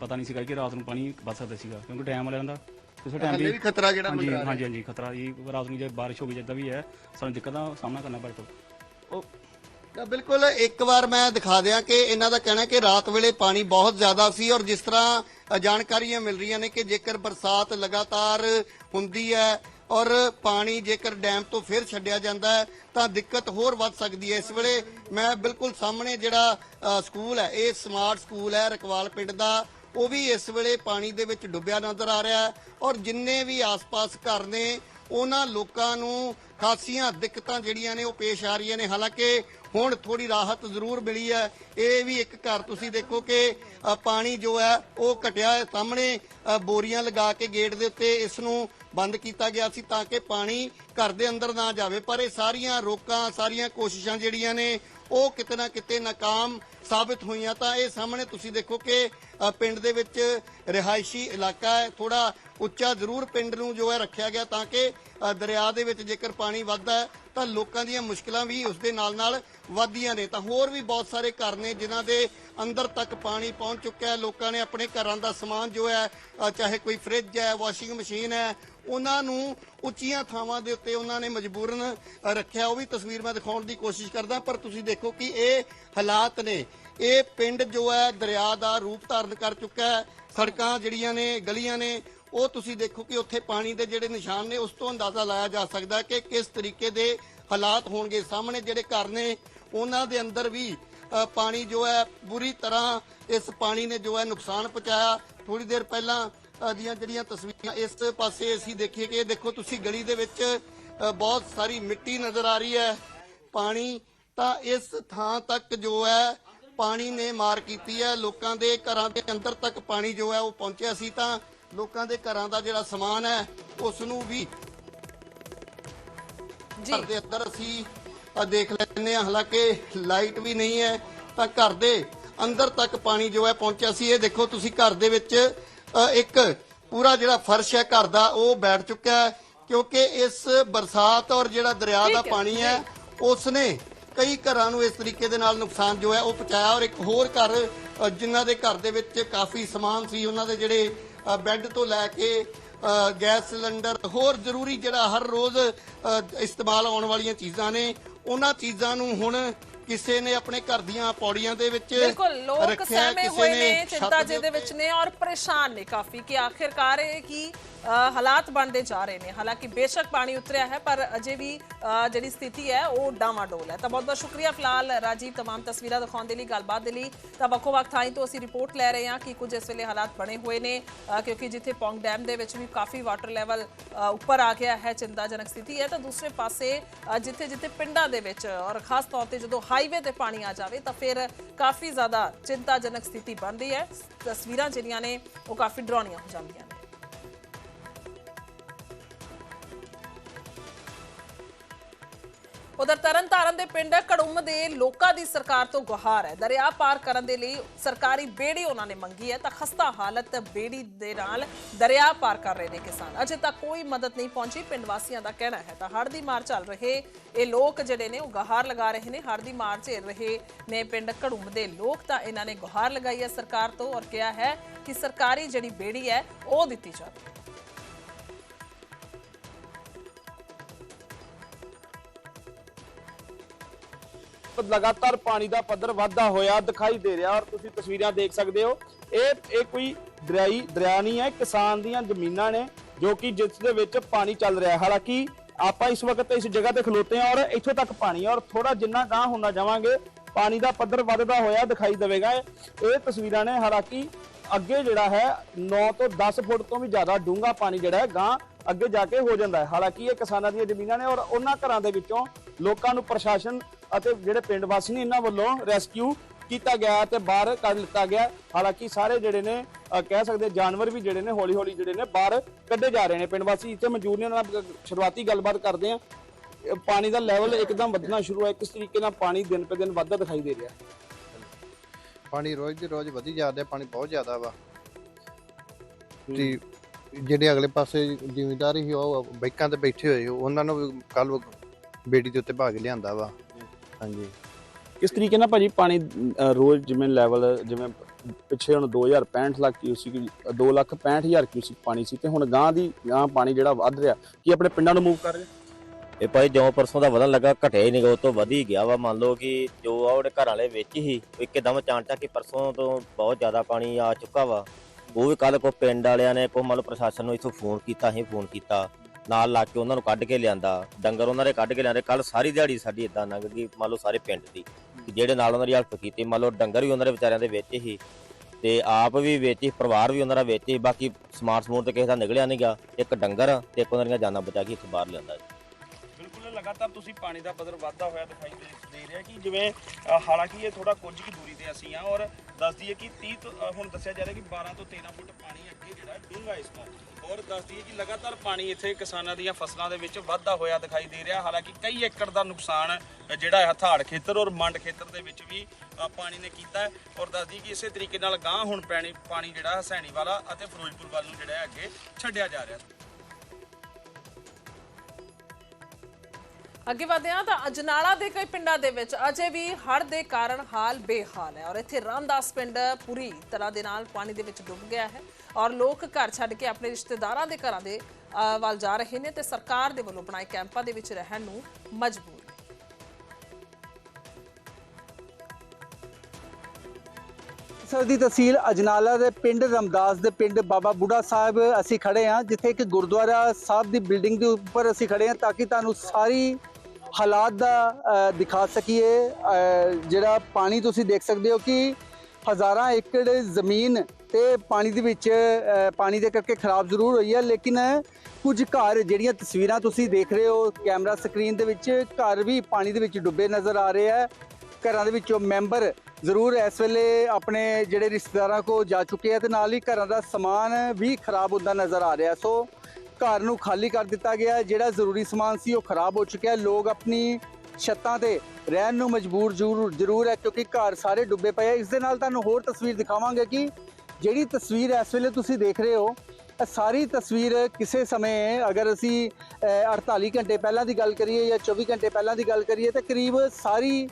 ਪਤਾ ਨਹੀਂ ਸੀਗਾ ਕਿ ਰਾਤ ਨੂੰ ਪਾਣੀ ਵੱਧ ਸਕਦਾ ਸੀਗਾ ਕਿਉਂਕਿ ਟਾਈਮ ਵਾਲਿਆਂ ਦਾ ਕਿਸੇ ਟਾਈਮ ਵੀ ਖਤਰਾ ਜਿਹੜਾ ਹਾਂਜੀ ਮੰਡਰਾ। ਹਾਂਜੀ ਹਾਂਜੀ ਖਤਰਾ। ਜੀ ਰਾਤ ਨੂੰ ਜੇ ਬਾਰਿਸ਼ ਹੋ ਗਈ ਜਿੱਦਾਂ ਵੀ ਹੈ ਸਾਨੂੰ ਦਿੱਕਤ ਦਾ ਸਾਹਮਣਾ ਕਰਨਾ ਪੈ ਉਹ ਤਾਂ ਬਿਲਕੁਲ ਇੱਕ ਵਾਰ ਮੈਂ ਦਿਖਾ ਦਿਆਂ ਕਿ ਇਹਨਾਂ ਦਾ ਕਹਿਣਾ ਕਿ ਰਾਤ ਵੇਲੇ ਪਾਣੀ ਬਹੁਤ ਜ਼ਿਆਦਾ ਸੀ ਔਰ ਜਿਸ ਤਰ੍ਹਾਂ ਜਾਣਕਾਰੀਆਂ ਮਿਲ ਰਹੀਆਂ ਨੇ ਕਿ ਜੇਕਰ ਬਰਸਾਤ ਲਗਾਤਾਰ ਹੁੰਦੀ ਹੈ ਔਰ ਪਾਣੀ ਜੇਕਰ ਡੈਮ ਤੋਂ ਫਿਰ ਛੱਡਿਆ ਜਾਂਦਾ ਹੈ, ਤਾਂ ਦਿੱਕਤ ਹੋਰ ਵੱਧ ਸਕਦੀ ਹੈ। ਇਸ ਵੇਲੇ ਮੈਂ ਬਿਲਕੁਲ ਸਾਹਮਣੇ ਜਿਹੜਾ ਸਕੂਲ ਹੈ, ਇਹ ਸਮਾਰਟ ਸਕੂਲ ਹੈ ਰਕਵਾਲ ਪਿੰਡ ਦਾ, ਉਹ ਵੀ ਇਸ ਵੇਲੇ ਪਾਣੀ ਦੇ ਵਿੱਚ ਡੁੱਬਿਆ ਨਜ਼ਰ ਆ ਰਿਹਾ ਹੈ ਔਰ ਜਿੰਨੇ ਵੀ ਆਸ-ਪਾਸ ਘਰ ਨੇ, ਉਹਨਾਂ ਲੋਕਾਂ ਨੂੰ ਖਾਸੀਆਂ ਦਿੱਕਤਾਂ ਜਿਹੜੀਆਂ ਨੇ ਉਹ ਪੇਸ਼ ਆ ਰਹੀਆਂ ਨੇ। ਹਾਲਾਂਕਿ ਹੁਣ ਥੋੜੀ ਰਾਹਤ ਜ਼ਰੂਰ ਮਿਲੀ ਹੈ। ਇਹ ਵੀ ਇੱਕ ਘਰ ਤੁਸੀਂ ਦੇਖੋ ਕਿ ਪਾਣੀ ਜੋ ਹੈ, ਉਹ ਘਟਿਆ ਹੈ। ਸਾਹਮਣੇ ਬੋਰੀਆਂ ਲਗਾ ਕੇ ਗੇਟ ਦੇ ਉੱਤੇ ਇਸ ਨੂੰ ਬੰਦ ਕੀਤਾ ਗਿਆ ਸੀ ਤਾਂ ਕਿ ਪਾਣੀ ਘਰ ਦੇ ਅੰਦਰ ਨਾ ਜਾਵੇ। ਪਰ ਇਹ ਸਾਰੀਆਂ ਰੋਕਾਂ, ਸਾਰੀਆਂ ਕੋਸ਼ਿਸ਼ਾਂ ਜਿਹੜੀਆਂ ਨੇ, ਉਹ ਕਿਤੇ ਨਾ ਕਿਤੇ ਨਾਕਾਮ ਸਾਬਿਤ ਹੋਈਆਂ। ਤਾਂ ਇਹ ਸਾਹਮਣੇ ਤੁਸੀਂ ਦੇਖੋ ਕਿ ਪਿੰਡ ਦੇ ਵਿੱਚ ਰਿਹਾਇਸ਼ੀ ਇਲਾਕਾ ਹੈ। ਥੋੜਾ ਉੱਚਾ ਜ਼ਰੂਰ ਪਿੰਡ ਨੂੰ ਜੋ ਹੈ ਰੱਖਿਆ ਗਿਆ ਤਾਂ ਕਿ ਦਰਿਆ ਦੇ ਵਿੱਚ ਜੇਕਰ ਪਾਣੀ ਵੱਧਦਾ ਤਾਂ ਲੋਕਾਂ ਦੀਆਂ ਮੁਸ਼ਕਲਾਂ ਵੀ ਉਸ ਦੇ ਨਾਲ ਨਾਲ ਵੱਧਦੀਆਂ ਨੇ। ਤਾਂ ਹੋਰ ਵੀ ਬਹੁਤ ਸਾਰੇ ਘਰ ਨੇ ਜਿਨ੍ਹਾਂ ਦੇ ਅੰਦਰ ਤੱਕ ਪਾਣੀ ਪਹੁੰਚ ਚੁੱਕਿਆ ਹੈ। ਲੋਕਾਂ ਨੇ ਆਪਣੇ ਘਰਾਂ ਦਾ ਸਮਾਨ ਜੋ ਹੈ ਚਾਹੇ ਕੋਈ ਫ੍ਰਿਜ ਹੈ, ਵਾਸ਼ਿੰਗ ਮਸ਼ੀਨ ਹੈ, ਉਹਨਾਂ ਨੂੰ ਉੱਚੀਆਂ ਥਾਵਾਂ ਦੇ ਉੱਤੇ ਉਹਨਾਂ ਨੇ ਮਜਬੂਰਨ ਰੱਖਿਆ। ਉਹ ਵੀ ਤਸਵੀਰ ਮੈਂ ਦਿਖਾਉਣ ਦੀ ਕੋਸ਼ਿਸ਼ ਕਰਦਾ, ਪਰ ਤੁਸੀਂ ਦੇਖੋ ਕਿ ਇਹ ਹਾਲਾਤ ਨੇ। ਇਹ ਪਿੰਡ ਜੋ ਹੈ, ਦਰਿਆ ਦਾ ਰੂਪ ਧਾਰਨ ਕਰ ਚੁੱਕਾ ਹੈ। ਸੜਕਾਂ ਜਿਹੜੀਆਂ ਨੇ, ਗਲੀਆਂ ਨੇ ਉਹ ਤੁਸੀਂ ਦੇਖੋ ਕਿ ਉੱਥੇ ਪਾਣੀ ਦੇ ਜਿਹੜੇ ਨਿਸ਼ਾਨ ਨੇ, ਉਸ ਤੋਂ ਅੰਦਾਜ਼ਾ ਲਾਇਆ ਜਾ ਸਕਦਾ ਕਿ ਕਿਸ ਤਰੀਕੇ ਦੇ ਹਾਲਾਤ ਹੋਣਗੇ। ਸਾਹਮਣੇ ਜਿਹੜੇ ਘਰ ਨੇ, ਉਹਨਾਂ ਦੇ ਅੰਦਰ ਵੀ ਪਾਣੀ ਜੋ ਹੈ, ਬੁਰੀ ਤਰ੍ਹਾਂ ਇਸ ਪਾਣੀ ਨੇ ਜੋ ਹੈ ਨੁਕਸਾਨ ਪਹੁੰਚਾਇਆ। ਥੋੜੀ ਦੇਰ ਪਹਿਲਾਂ ਦੀਆਂ ਜਿਹੜੀਆਂ ਤਸਵੀਰਾਂ, ਇਸ ਪਾਸੇ ਅਸੀਂ ਦੇਖੀਏ ਕਿ ਦੇਖੋ, ਤੁਸੀਂ ਗਲੀ ਦੇ ਵਿੱਚ ਬਹੁਤ ਸਾਰੀ ਮਿੱਟੀ ਨਜ਼ਰ ਆ ਰਹੀ ਹੈ। ਪਾਣੀ ਤਾਂ ਇਸ ਥਾਂ ਤੱਕ ਜੋ ਹੈ, ਪਾਣੀ ਨੇ ਮਾਰ ਕੀਤੀ ਹੈ। ਲੋਕਾਂ ਦੇ ਘਰਾਂ ਦੇ ਅੰਦਰ ਤੱਕ ਪਾਣੀ ਜੋ ਹੈ, ਉਹ ਪਹੁੰਚਿਆ ਸੀ ਤਾਂ ਲੋਕਾਂ ਦੇ ਘਰਾਂ ਦਾ ਜਿਹੜਾ ਸਮਾਨ ਹੈ ਉਸ ਨੂੰ ਵੀ ਜੀ। ਘਰ ਦੇ ਅੰਦਰ ਅਸੀਂ ਅ, ਦੇਖ ਲੈਂਦੇ ਹਾਂ। ਹਾਲਾਂਕਿ ਲਾਈਟ ਵੀ ਨਹੀਂ ਹੈ ਤਾਂ ਘਰ ਦੇ ਅੰਦਰ ਤੱਕ ਪਾਣੀ ਜੋ ਹੈ ਪਹੁੰਚਿਆ ਸੀ। ਇਹ ਦੇਖੋ ਤੁਸੀਂ ਘਰ ਦੇ ਵਿੱਚ ਅ, ਇੱਕ ਪੂਰਾ ਜਿਹੜਾ ਫਰਸ਼ ਹੈ ਘਰ ਦਾ ਉਹ ਬੈਠ ਚੁੱਕਾ ਹੈ। ਕਿਉਂਕਿ ਇਸ ਬਰਸਾਤ ਔਰ ਜਿਹੜਾ ਦਰਿਆ ਦਾ ਠੀਕ ਹੈ, ਪਾਣੀ ਹੈ ਉਸ ਨੇ ਕਈ ਘਰਾਂ ਨੂੰ ਇਸ ਤਰੀਕੇ ਦੇ ਨਾਲ ਨੁਕਸਾਨ ਜੋ ਹੈ ਉਹ ਪਹੁੰਚਾਇਆ। ਔਰ ਇੱਕ ਹੋਰ ਘਰ ਅ, ਜਿਨ੍ਹਾਂ ਦੇ ਘਰ ਦੇ ਵਿੱਚ ਕਾਫੀ ਸਮਾਨ ਸੀ ਉਹਨਾਂ ਦੇ ਜਿਹੜੇ ਬੈੱਡ ਤੋਂ ਲੈ ਕੇ ਗੈਸ ਸਿਲੰਡਰ, ਹੋਰ ਜ਼ਰੂਰੀ ਜਿਹੜਾ ਹਰ ਰੋਜ਼ ਇਸਤੇਮਾਲ ਆਉਣ ਵਾਲੀਆਂ ਚੀਜ਼ਾਂ ਨੇ, ਉਹਨਾਂ ਚੀਜ਼ਾਂ ਨੂੰ ਹੁਣ ਕਿਸੇ ਨੇ ਆਪਣੇ ਘਰ ਦੀਆਂ ਪੌੜੀਆਂ ਦੇ ਵਿੱਚ ਬਿਲਕੁਲ ਲੋਕ ਰੱਖਿਆ, ਸਹਿਮੇ ਕਿਸੇ ਹੋਏ ਨੇ ਛੱਤ ਚਿੰਤਾ ਦੇ ਜਿਹਦੇ ਵਿੱਚ ਨੇ ਔਰ ਪਰੇਸ਼ਾਨ ਨੇ ਕਾਫੀ ਕਿ ਆਖਿਰਕਾਰ ਇਹ ਕੀ ਅ, ਹਾਲਾਤ ਬਣਦੇ ਜਾ ਰਹੇ ਨੇ ਹਾਲਾਂਕਿ ਬੇਸ਼ੱਕ ਪਾਣੀ ਉਤਰਿਆ ਹੈ ਪਰ ਅਜੇ ਵੀ ਅ, ਜਿਹੜੀ ਸਥਿਤੀ ਹੈ ਉਹ ਡਾਵਾਡੋਲ ਹੈ ਤਾਂ ਬਹੁਤ ਬਹੁਤ ਸ਼ੁਕਰੀਆ ਫਿਲਹਾਲ ਰਾਜੀਵ तमाम ਤਸਵੀਰਾਂ ਦਿਖਾਉਣ ਦੇ ਲਈ ਗੱਲਬਾਤ ਦੇ ਲਈ ਤਾਂ ਵੱਖੋ ਵੱਖ ਥਾਈਂ ਤੋਂ ਅਸੀਂ ਰਿਪੋਰਟ ਲੈ ਰਹੇ ਹਾਂ ਕਿ ਕੁਝ ਇਸ ਵੇਲੇ ਹਾਲਾਤ ਬਣੇ ਹੋਏ ਨੇ ਅ, ਕਿਉਂਕਿ ਜਿੱਥੇ ਪੌਂਗ ਡੈਮ ਦੇ ਵਿੱਚ ਵੀ ਕਾਫੀ ਵਾਟਰ ਲੈਵਲ ਉੱਪਰ ਆ ਗਿਆ ਹੈ ਚਿੰਤਾਜਨਕ ਸਥਿਤੀ ਹੈ ਤਾਂ ਦੂਸਰੇ ਪਾਸੇ ਅ, ਜਿੱਥੇ ਜਿੱਥੇ ਪਿੰਡਾਂ ਦੇ ਵਿੱਚ ਔਰ ਖਾਸ ਤੌਰ ਤੇ ਜਦੋਂ ਹਾਈਵੇ ਤੇ ਪਾਣੀ ਆ ਜਾਵੇ ਤਾਂ ਫਿਰ ਕਾਫੀ ਜ਼ਿਆਦਾ ਚਿੰਤਾਜਨਕ ਸਥਿਤੀ ਬਣਦੀ ਹੈ। ਤਸਵੀਰਾਂ ਜਿਹੜੀਆਂ ਨੇ ਉਹ ਕਾਫੀ ਡਰਾਉਣੀਆਂ ਹੋ ਜਾਂਦੀਆਂ ਉਧਰ ਤਰਨਤਾਰਨ ਦੇ ਪਿੰਡ ਕੜੁੰਮ ਦੇ ਲੋਕਾਂ ਦੀ ਸਰਕਾਰ ਤੋਂ ਗੁਹਾਰ ਹੈ। ਦਰਿਆ ਪਾਰ ਕਰਨ ਦੇ ਲਈ ਸਰਕਾਰੀ ਬੇੜੀ ਉਹਨਾਂ ਨੇ ਮੰਗੀ ਹੈ। ਤਾਂ ਖਸਤਾ ਹਾਲਤ ਬੇੜੀ ਦੇ ਨਾਲ ਦਰਿਆ ਪਾਰ ਕਰ ਰਹੇ ਨੇ ਕਿਸਾਨ। ਅਜੇ ਤੱਕ ਕੋਈ ਮਦਦ ਨਹੀਂ ਪਹੁੰਚੀ। ਪਿੰਡ ਵਾਸੀਆਂ ਦਾ ਕਹਿਣਾ ਹੈ, ਤਾਂ ਹੜ੍ਹ ਦੀ ਮਾਰ ਚੱਲ ਰਹੇ ਇਹ ਲੋਕ ਜਿਹੜੇ ਨੇ ਉਹ ਗੁਹਾਰ ਲਗਾ ਰਹੇ ਨੇ। ਹੜ੍ਹ ਦੀ ਮਾਰ ਝੇਲ ਰਹੇ ਨੇ ਪਿੰਡ ਕੜੁੰਮ ਦੇ ਲੋਕ, ਤਾਂ ਇਹਨਾਂ ਨੇ ਗੁਹਾਰ ਲਗਾਈ ਹੈ ਸਰਕਾਰ ਤੋਂ ਔਰ ਕਿਹਾ ਹੈ ਕਿ ਸਰਕਾਰੀ ਜਿਹੜੀ ਬੇੜੀ ਹੈ ਉਹ ਦਿੱਤੀ ਜਾਵੇ। ਲਗਾਤਾਰ ਪਾਣੀ ਦਾ ਪੱਧਰ ਵਾਧਾ ਹੋਇਆ ਦਿਖਾਈ ਦੇ ਰਿਹਾ ਔਰ ਤੁਸੀਂ ਤਸਵੀਰਾਂ ਦੇਖ ਸਕਦੇ ਹੋ। ਇਹ ਇਹ ਕੋਈ ਦਰਿਆਈ, ਦਰਿਆ ਨਹੀਂ ਹੈ, ਕਿਸਾਨ ਦੀਆਂ ਜ਼ਮੀਨਾਂ ਨੇ ਜੋ ਕਿ ਜਿਸ ਦੇ ਵਿੱਚ ਪਾਣੀ ਚੱਲ ਰਿਹਾ ਹੈ। ਹਾਲਾਂਕਿ ਆਪਾਂ ਇਸ ਵਕਤ ਇਸ ਜਗ੍ਹਾ ਤੇ ਖਲੋਤੇ ਹਾਂ ਔਰ ਇੱਥੋਂ ਤੱਕ ਪਾਣੀ ਔਰ ਥੋੜਾ ਜਿੰਨਾ ਗਾਂ ਹੁੰਦਾ ਜਾਵਾਂਗੇ, ਪਾਣੀ ਦਾ ਪੱਧਰ ਵੱਧਦਾ ਹੋਇਆ ਦਿਖਾਈ ਦੇਵੇਗਾ। ਇਹ ਇਹ ਤਸਵੀਰਾਂ ਨੇ ਹਾਲਾਂਕਿ ਅੱਗੇ ਜਿਹੜਾ ਹੈ 9 ਤੋਂ 10 ਫੁੱਟ ਤੋਂ ਵੀ ਜ਼ਿਆਦਾ ਡੂੰਘਾ ਪਾਣੀ ਜਿਹੜਾ ਹੈ ਗਾਂ ਅੱਗੇ ਜਾ ਕੇ ਹੋ ਜਾਂਦਾ ਹੈ। ਹਾਲਾਂਕਿ ਇਹ ਕਿਸਾਨਾਂ ਦੀਆਂ ਜ਼ਮੀਨਾਂ ਨੇ ਔਰ ਉਹਨਾਂ ਘਰਾਂ ਦੇ ਵਿੱਚੋਂ ਲੋਕਾਂ ਨੂੰ ਪ੍ਰਸ਼ਾਸਨ ਅਤੇ ਜਿਹੜੇ ਪਿੰਡ ਵਾਸੀ ਨੇ ਇਹਨਾਂ ਵੱਲੋਂ ਰੈਸਕਿਊ ਕੀਤਾ ਗਿਆ ਤੇ ਬਾਹਰ ਕੱਢ ਲਿੱਤਾ ਗਿਆ। ਹਾਲਾਂਕਿ ਸਾਰੇ ਜਿਹੜੇ ਨੇ ਕਹਿ ਸਕਦੇ ਜਾਨਵਰ ਵੀ ਜਿਹੜੇ ਨੇ ਹੌਲੀ ਹੌਲੀ ਜਿਹੜੇ ਨੇ ਬਾਹਰ ਕੱਢੇ ਜਾ ਰਹੇ ਨੇ। ਪਿੰਡ ਵਾਸੀ ਇੱਥੇ ਮੌਜੂਦ ਨੇ ਉਹਨਾਂ ਨਾਲ ਸ਼ੁਰੂਆਤੀ ਗੱਲਬਾਤ ਕਰਦੇ ਆ ਪਾਣੀ ਦਾ ਲੈਵਲ ਇੱਕਦਮ ਵਧਣਾ ਸ਼ੁਰੂ ਹੋਇਆ। ਕਿਸ ਤਰੀਕੇ ਨਾਲ ਪਾਣੀ ਦਿਨ ਪੇ ਦਿਨ ਵੱਧਦਾ ਦਿਖਾਈ ਦੇ ਰਿਹਾ? ਪਾਣੀ ਰੋਜ਼ ਦੀ ਰੋਜ਼ ਵਧੀ ਜਾ ਰਿਹਾ ਪਾਣੀ ਬਹੁਤ ਜ਼ਿਆਦਾ ਵਾ। ਤੇ ਜਿਹੜੇ ਅਗਲੇ ਪਾਸੇ ਜ਼ਿਮੀਂਦਾਰ ਸੀ ਉਹ ਬਾਈਕਾਂ ਤੇ ਬੈਠੇ ਹੋਏ ਉਹਨਾਂ ਨੂੰ ਕੱਲ ਬੇੜੀ ਦੇ ਉੱਤੇ ਭਾਗ ਲਿਆਂਦਾ ਵਾ। ਹਾਂਜੀ। ਕਿਸ ਤਰੀਕੇ ਨਾਲ ਭਾਜੀ ਪਾਣੀ ਅ, ਰੋਜ਼ ਜਿਵੇਂ ਲੈਵਲ ਜਿਵੇਂ ਪਿੱਛੇ ਹੁਣ 2065 ਲੱਖ ਕਿਊਸਿਕ 2 ਲੱਖ 65000 ਕਿਊਸਿਕ ਪਾਣੀ ਸੀ ਤੇ ਹੁਣ ਗਾਂ ਦੀ ਗਾਂ ਪਾਣੀ ਜਿਹੜਾ ਵੱਧ ਰਿਹਾ ਕੀ ਆਪਣੇ ਪਿੰਡਾਂ ਨੂੰ ਮੂਵ ਕਰ ਰਿਹਾ ਇਹ ਭਾਈ ਜਿਉਂ ਪਰਸੋਂ ਦਾ ਵਧਣ ਲੱਗਾ ਘਟਿਆ ਹੀ ਨਹੀਂ ਉਹ ਤੋਂ ਵਧ ਹੀ ਗਿਆ ਵਾ। ਮੰਨ ਲਓ ਕਿ ਜੋ ਆ ਉਹਦੇ ਘਰ ਵਾਲੇ ਵਿੱਚ ਹੀ ਇੱਕਦਮ ਚਾਂਟਾ ਕਿ ਪਰਸੋਂ ਤੋਂ ਬਹੁਤ ਜ਼ਿਆਦਾ ਪਾਣੀ ਆ ਚੁੱਕਾ ਵਾ। ਉਹ ਵੀ ਕੱਲ ਕੋ ਪਿੰਡ ਵਾਲਿਆਂ ਨੇ ਕੋ ਮੰਨ ਲਓ ਪ੍ਰਸ਼ਾਸਨ ਨੂੰ ਇੱਥੋਂ ਫੋਨ ਕੀਤਾ ਅਸੀਂ ਫੋਨ ਕੀਤਾ। ਨਾਲ ਲਾ ਕੇ ਉਹਨਾਂ ਨੂੰ ਕੱਢ ਕੇ ਲਿਆਂਦਾ, ਡੰਗਰ ਉਹਨਾਂ ਦੇ ਕੱਢ ਕੇ ਲਿਆਂਦੇ ਕੱਲ ਸਾਰੀ ਦਿਹਾੜੀ ਸਾਡੀ ਇਦਾਂ ਲੰਘ ਗਈ, ਮੰਨ ਲਓ ਸਾਰੇ ਪਿੰਡ ਦੀ, ਕਿ ਜਿਹੜੇ ਨਾਲ ਉਹਨਾਂ ਦੀ ਹੈਲਪ ਕੀਤੀ, ਮੰਨ ਲਓ ਡੰਗਰ ਵੀ ਉਹਨਾਂ ਦੇ ਵਿਚਾਰਿਆਂ ਦੇ ਵਿੱਚ ਹੀ, ਤੇ ਆਪ ਵੀ ਵਿੱਚ ਹੀ, ਪਰਿਵਾਰ ਵੀ ਉਹਨਾਂ ਦਾ ਵਿੱਚ ਹੀ, ਬਾਕੀ ਸਮਾਨ ਸਮੂਨ ਤੇ ਕਿਸੇ ਦਾ ਨਿਕਲਿਆ ਨਹੀਂਗਾ ਇੱਕ ਡੰਗਰ ਤੇ ਇੱਕ ਉਹਨਾਂ ਦੀਆਂ ਜਾਨਾਂ ਬਚਾ ਕੇ ਇੱਥੇ ਬਾਹਰ ਲਿਆਂਦਾ ਜੀ ਲਗਾਤਾਰ ਤੁਸੀਂ ਪਾਣੀ ਦਾ ਪੱਧਰ ਵੱਧਦਾ ਹੋਇਆ ਦਿਖਾਈ ਦੇ- ਦੇ ਰਿਹਾ ਕਿ ਜਿਵੇਂ ਅ, ਹਾਲਾਂਕਿ ਇਹ ਥੋੜਾ ਕੁਝ ਕੀ ਦੂਰੀ ਤੇ ਅਸੀਂ ਆ ਔਰ ਦੱਸਦੀ ਹੈ ਕਿ 30 ਤੋਂ ਅ, ਹੁਣ ਦੱਸਿਆ ਜਾ ਰਿਹਾ ਕਿ 12 ਤੋਂ 13 ਫੁੱਟ ਪਾਣੀ ਅੱਗੇ ਜਿਹੜਾ ਡੂੰਘਾ ਇਸ ਤੋਂ। ਔਰ ਦੱਸਦੀ ਹੈ ਕਿ ਲਗਾਤਾਰ ਪਾਣੀ ਇੱਥੇ ਕਿਸਾਨਾਂ ਦੀਆਂ ਫਸਲਾਂ ਦੇ ਵਿੱਚ ਵੱਧਦਾ ਹੋਇਆ ਦਿਖਾਈ ਦੇ ਰਿਹਾ। ਹਾਲਾਂਕਿ ਕਈ ਏਕੜ ਦਾ ਨੁਕਸਾਨ ਅ, ਜਿਹੜਾ ਹੈ ਹਥਾੜ ਖੇਤਰ ਔਰ ਮੰਡ ਖੇਤਰ ਦੇ ਵਿੱਚ ਵੀ ਅ, ਪਾਣੀ ਨੇ ਕੀਤਾ ਹੈ। ਔਰ ਦੱਸਦੀ ਕਿ ਇਸੇ ਤਰੀਕੇ ਨਾਲ ਗਾਂ ਹੁਣ ਪੈਣੀ ਪਾਣੀ ਜਿਹੜਾ ਹਸੈਣੀ ਵਾਲਾ ਅਤੇ ਫਿਰੋਜ਼ਪੁਰ ਵੱਲ ਨੂੰ ਜਿਹੜਾ ਹੈ ਅੱਗੇ ਛੱਡਿਆ ਜਾ ਰਿਹਾ। ਅੱਗੇ ਵਧਦੇ ਹਾਂ ਤਾਂ ਅਜਨਾਲਾ ਦੇ ਕਈ ਪਿੰਡਾਂ ਦੇ ਵਿੱਚ ਅਜੇ ਵੀ ਹੜ੍ਹ ਦੇ ਕਾਰਨ ਹਾਲ ਬੇਹਾਲ ਹੈ ਔਰ ਇੱਥੇ ਰਾਮਦਾਸ ਪਿੰਡ ਪੂਰੀ ਤਰ੍ਹਾਂ ਦੇ ਨਾਲ ਪਾਣੀ ਦੇ ਵਿੱਚ ਡੁੱਬ ਗਿਆ ਹੈ ਔਰ ਲੋਕ ਘਰ ਛੱਡ ਕੇ ਆਪਣੇ ਰਿਸ਼ਤੇਦਾਰਾਂ ਦੇ ਘਰਾਂ ਦੇ ਵੱਲ ਜਾ ਰਹੇ ਨੇ ਤੇ ਸਰਕਾਰ ਦੇ ਵੱਲੋਂ ਬਣਾਏ ਕੈਂਪਾਂ ਦੇ ਵਿੱਚ ਰਹਿਣ ਨੂੰ ਮਜਬੂਰ ਅੰਮ੍ਰਿਤਸਰ ਦੀ ਤਹਿਸੀਲ ਅਜਨਾਲਾ ਦੇ ਪਿੰਡ ਰਮਦਾਸ ਦੇ ਪਿੰਡ ਬਾਬਾ ਬੁੱਢਾ ਸਾਹਿਬ ਅਸੀਂ ਖੜੇ ਹਾਂ, ਜਿੱਥੇ ਇੱਕ ਗੁਰਦੁਆਰਾ ਸਾਹਿਬ ਦੀ ਬਿਲਡਿੰਗ ਦੇ ਉੱਪਰ ਅਸੀਂ ਖੜੇ ਹਾਂ ਤਾਂ ਕਿ ਤੁਹਾਨੂੰ ਸਾਰੀ ਹਾਲਾਤ ਦਾ ਦਿਖਾ ਸਕੀਏ। ਜਿਹੜਾ ਪਾਣੀ ਤੁਸੀਂ ਦੇਖ ਸਕਦੇ ਹੋ ਕਿ ਹਜ਼ਾਰਾਂ ਏਕੜ ਜ਼ਮੀਨ ਤੇ ਪਾਣੀ ਦੇ ਵਿੱਚ ਪਾਣੀ ਦੇ ਕਰਕੇ ਖਰਾਬ ਜ਼ਰੂਰ ਹੋਈ ਹੈ। ਲੇਕਿਨ ਕੁਝ ਘਰ ਜਿਹੜੀਆਂ ਤਸਵੀਰਾਂ ਤੁਸੀਂ ਦੇਖ ਰਹੇ ਹੋ, ਕੈਮਰਾ ਸਕਰੀਨ ਦੇ ਵਿੱਚ, ਘਰ ਵੀ ਪਾਣੀ ਦੇ ਵਿੱਚ ਡੁੱਬੇ ਨਜ਼ਰ ਆ ਰਹੇ ਹੈ। ਘਰਾਂ ਦੇ ਵਿੱਚੋਂ ਮੈਂਬਰ ਜ਼ਰੂਰ ਇਸ ਵੇਲੇ ਆਪਣੇ ਜਿਹੜੇ ਰਿਸ਼ਤੇਦਾਰਾਂ ਕੋ ਜਾ ਚੁੱਕੇ ਆ ਤੇ ਨਾਲ ਹੀ ਘਰਾਂ ਦਾ ਸਮਾਨ ਵੀ ਖਰਾਬ ਹੁੰਦਾ ਨਜ਼ਰ ਆ ਰਿਹਾ। ਸੋ ਘਰ ਨੂੰ ਖਾਲੀ ਕਰ ਦਿੱਤਾ ਗਿਆ ਹੈ। ਜਿਹੜਾ ਜ਼ਰੂਰੀ ਸਮਾਨ ਸੀ ਉਹ ਖਰਾਬ ਹੋ ਚੁੱਕਿਆ ਹੈ। ਲੋਕ ਆਪਣੀ ਛੱਤਾਂ ਤੇ ਰਹਿਣ ਨੂੰ ਮਜਬੂਰ ਜ਼ਰੂਰ ਜ਼ਰੂਰ ਹੈ ਕਿਉਂਕਿ ਘਰ ਸਾਰੇ ਡੁੱਬੇ ਪਏ ਆ ਇਸ ਦੇ ਨਾਲ ਤੁਹਾਨੂੰ ਹੋਰ ਤਸਵੀਰ ਦਿਖਾਵਾਂਗੇ ਕਿ ਜਿਹੜੀ ਤਸਵੀਰ ਇਸ ਵੇਲੇ ਤੁਸੀਂ ਦੇਖ ਰਹੇ ਹੋ ਇਹ ਸਾਰੀ ਤਸਵੀਰ ਕਿਸੇ ਸਮੇਂ ਅਗਰ ਅਸੀਂ ਅ, 48 ਘੰਟੇ ਪਹਿਲਾਂ ਦੀ ਗੱਲ ਕਰੀਏ ਜਾਂ 24 ਘੰਟੇ ਪਹਿਲਾਂ ਦੀ ਗੱਲ ਕਰੀਏ ਤਾਂ ਕਰੀਬ ਸਾਰੀ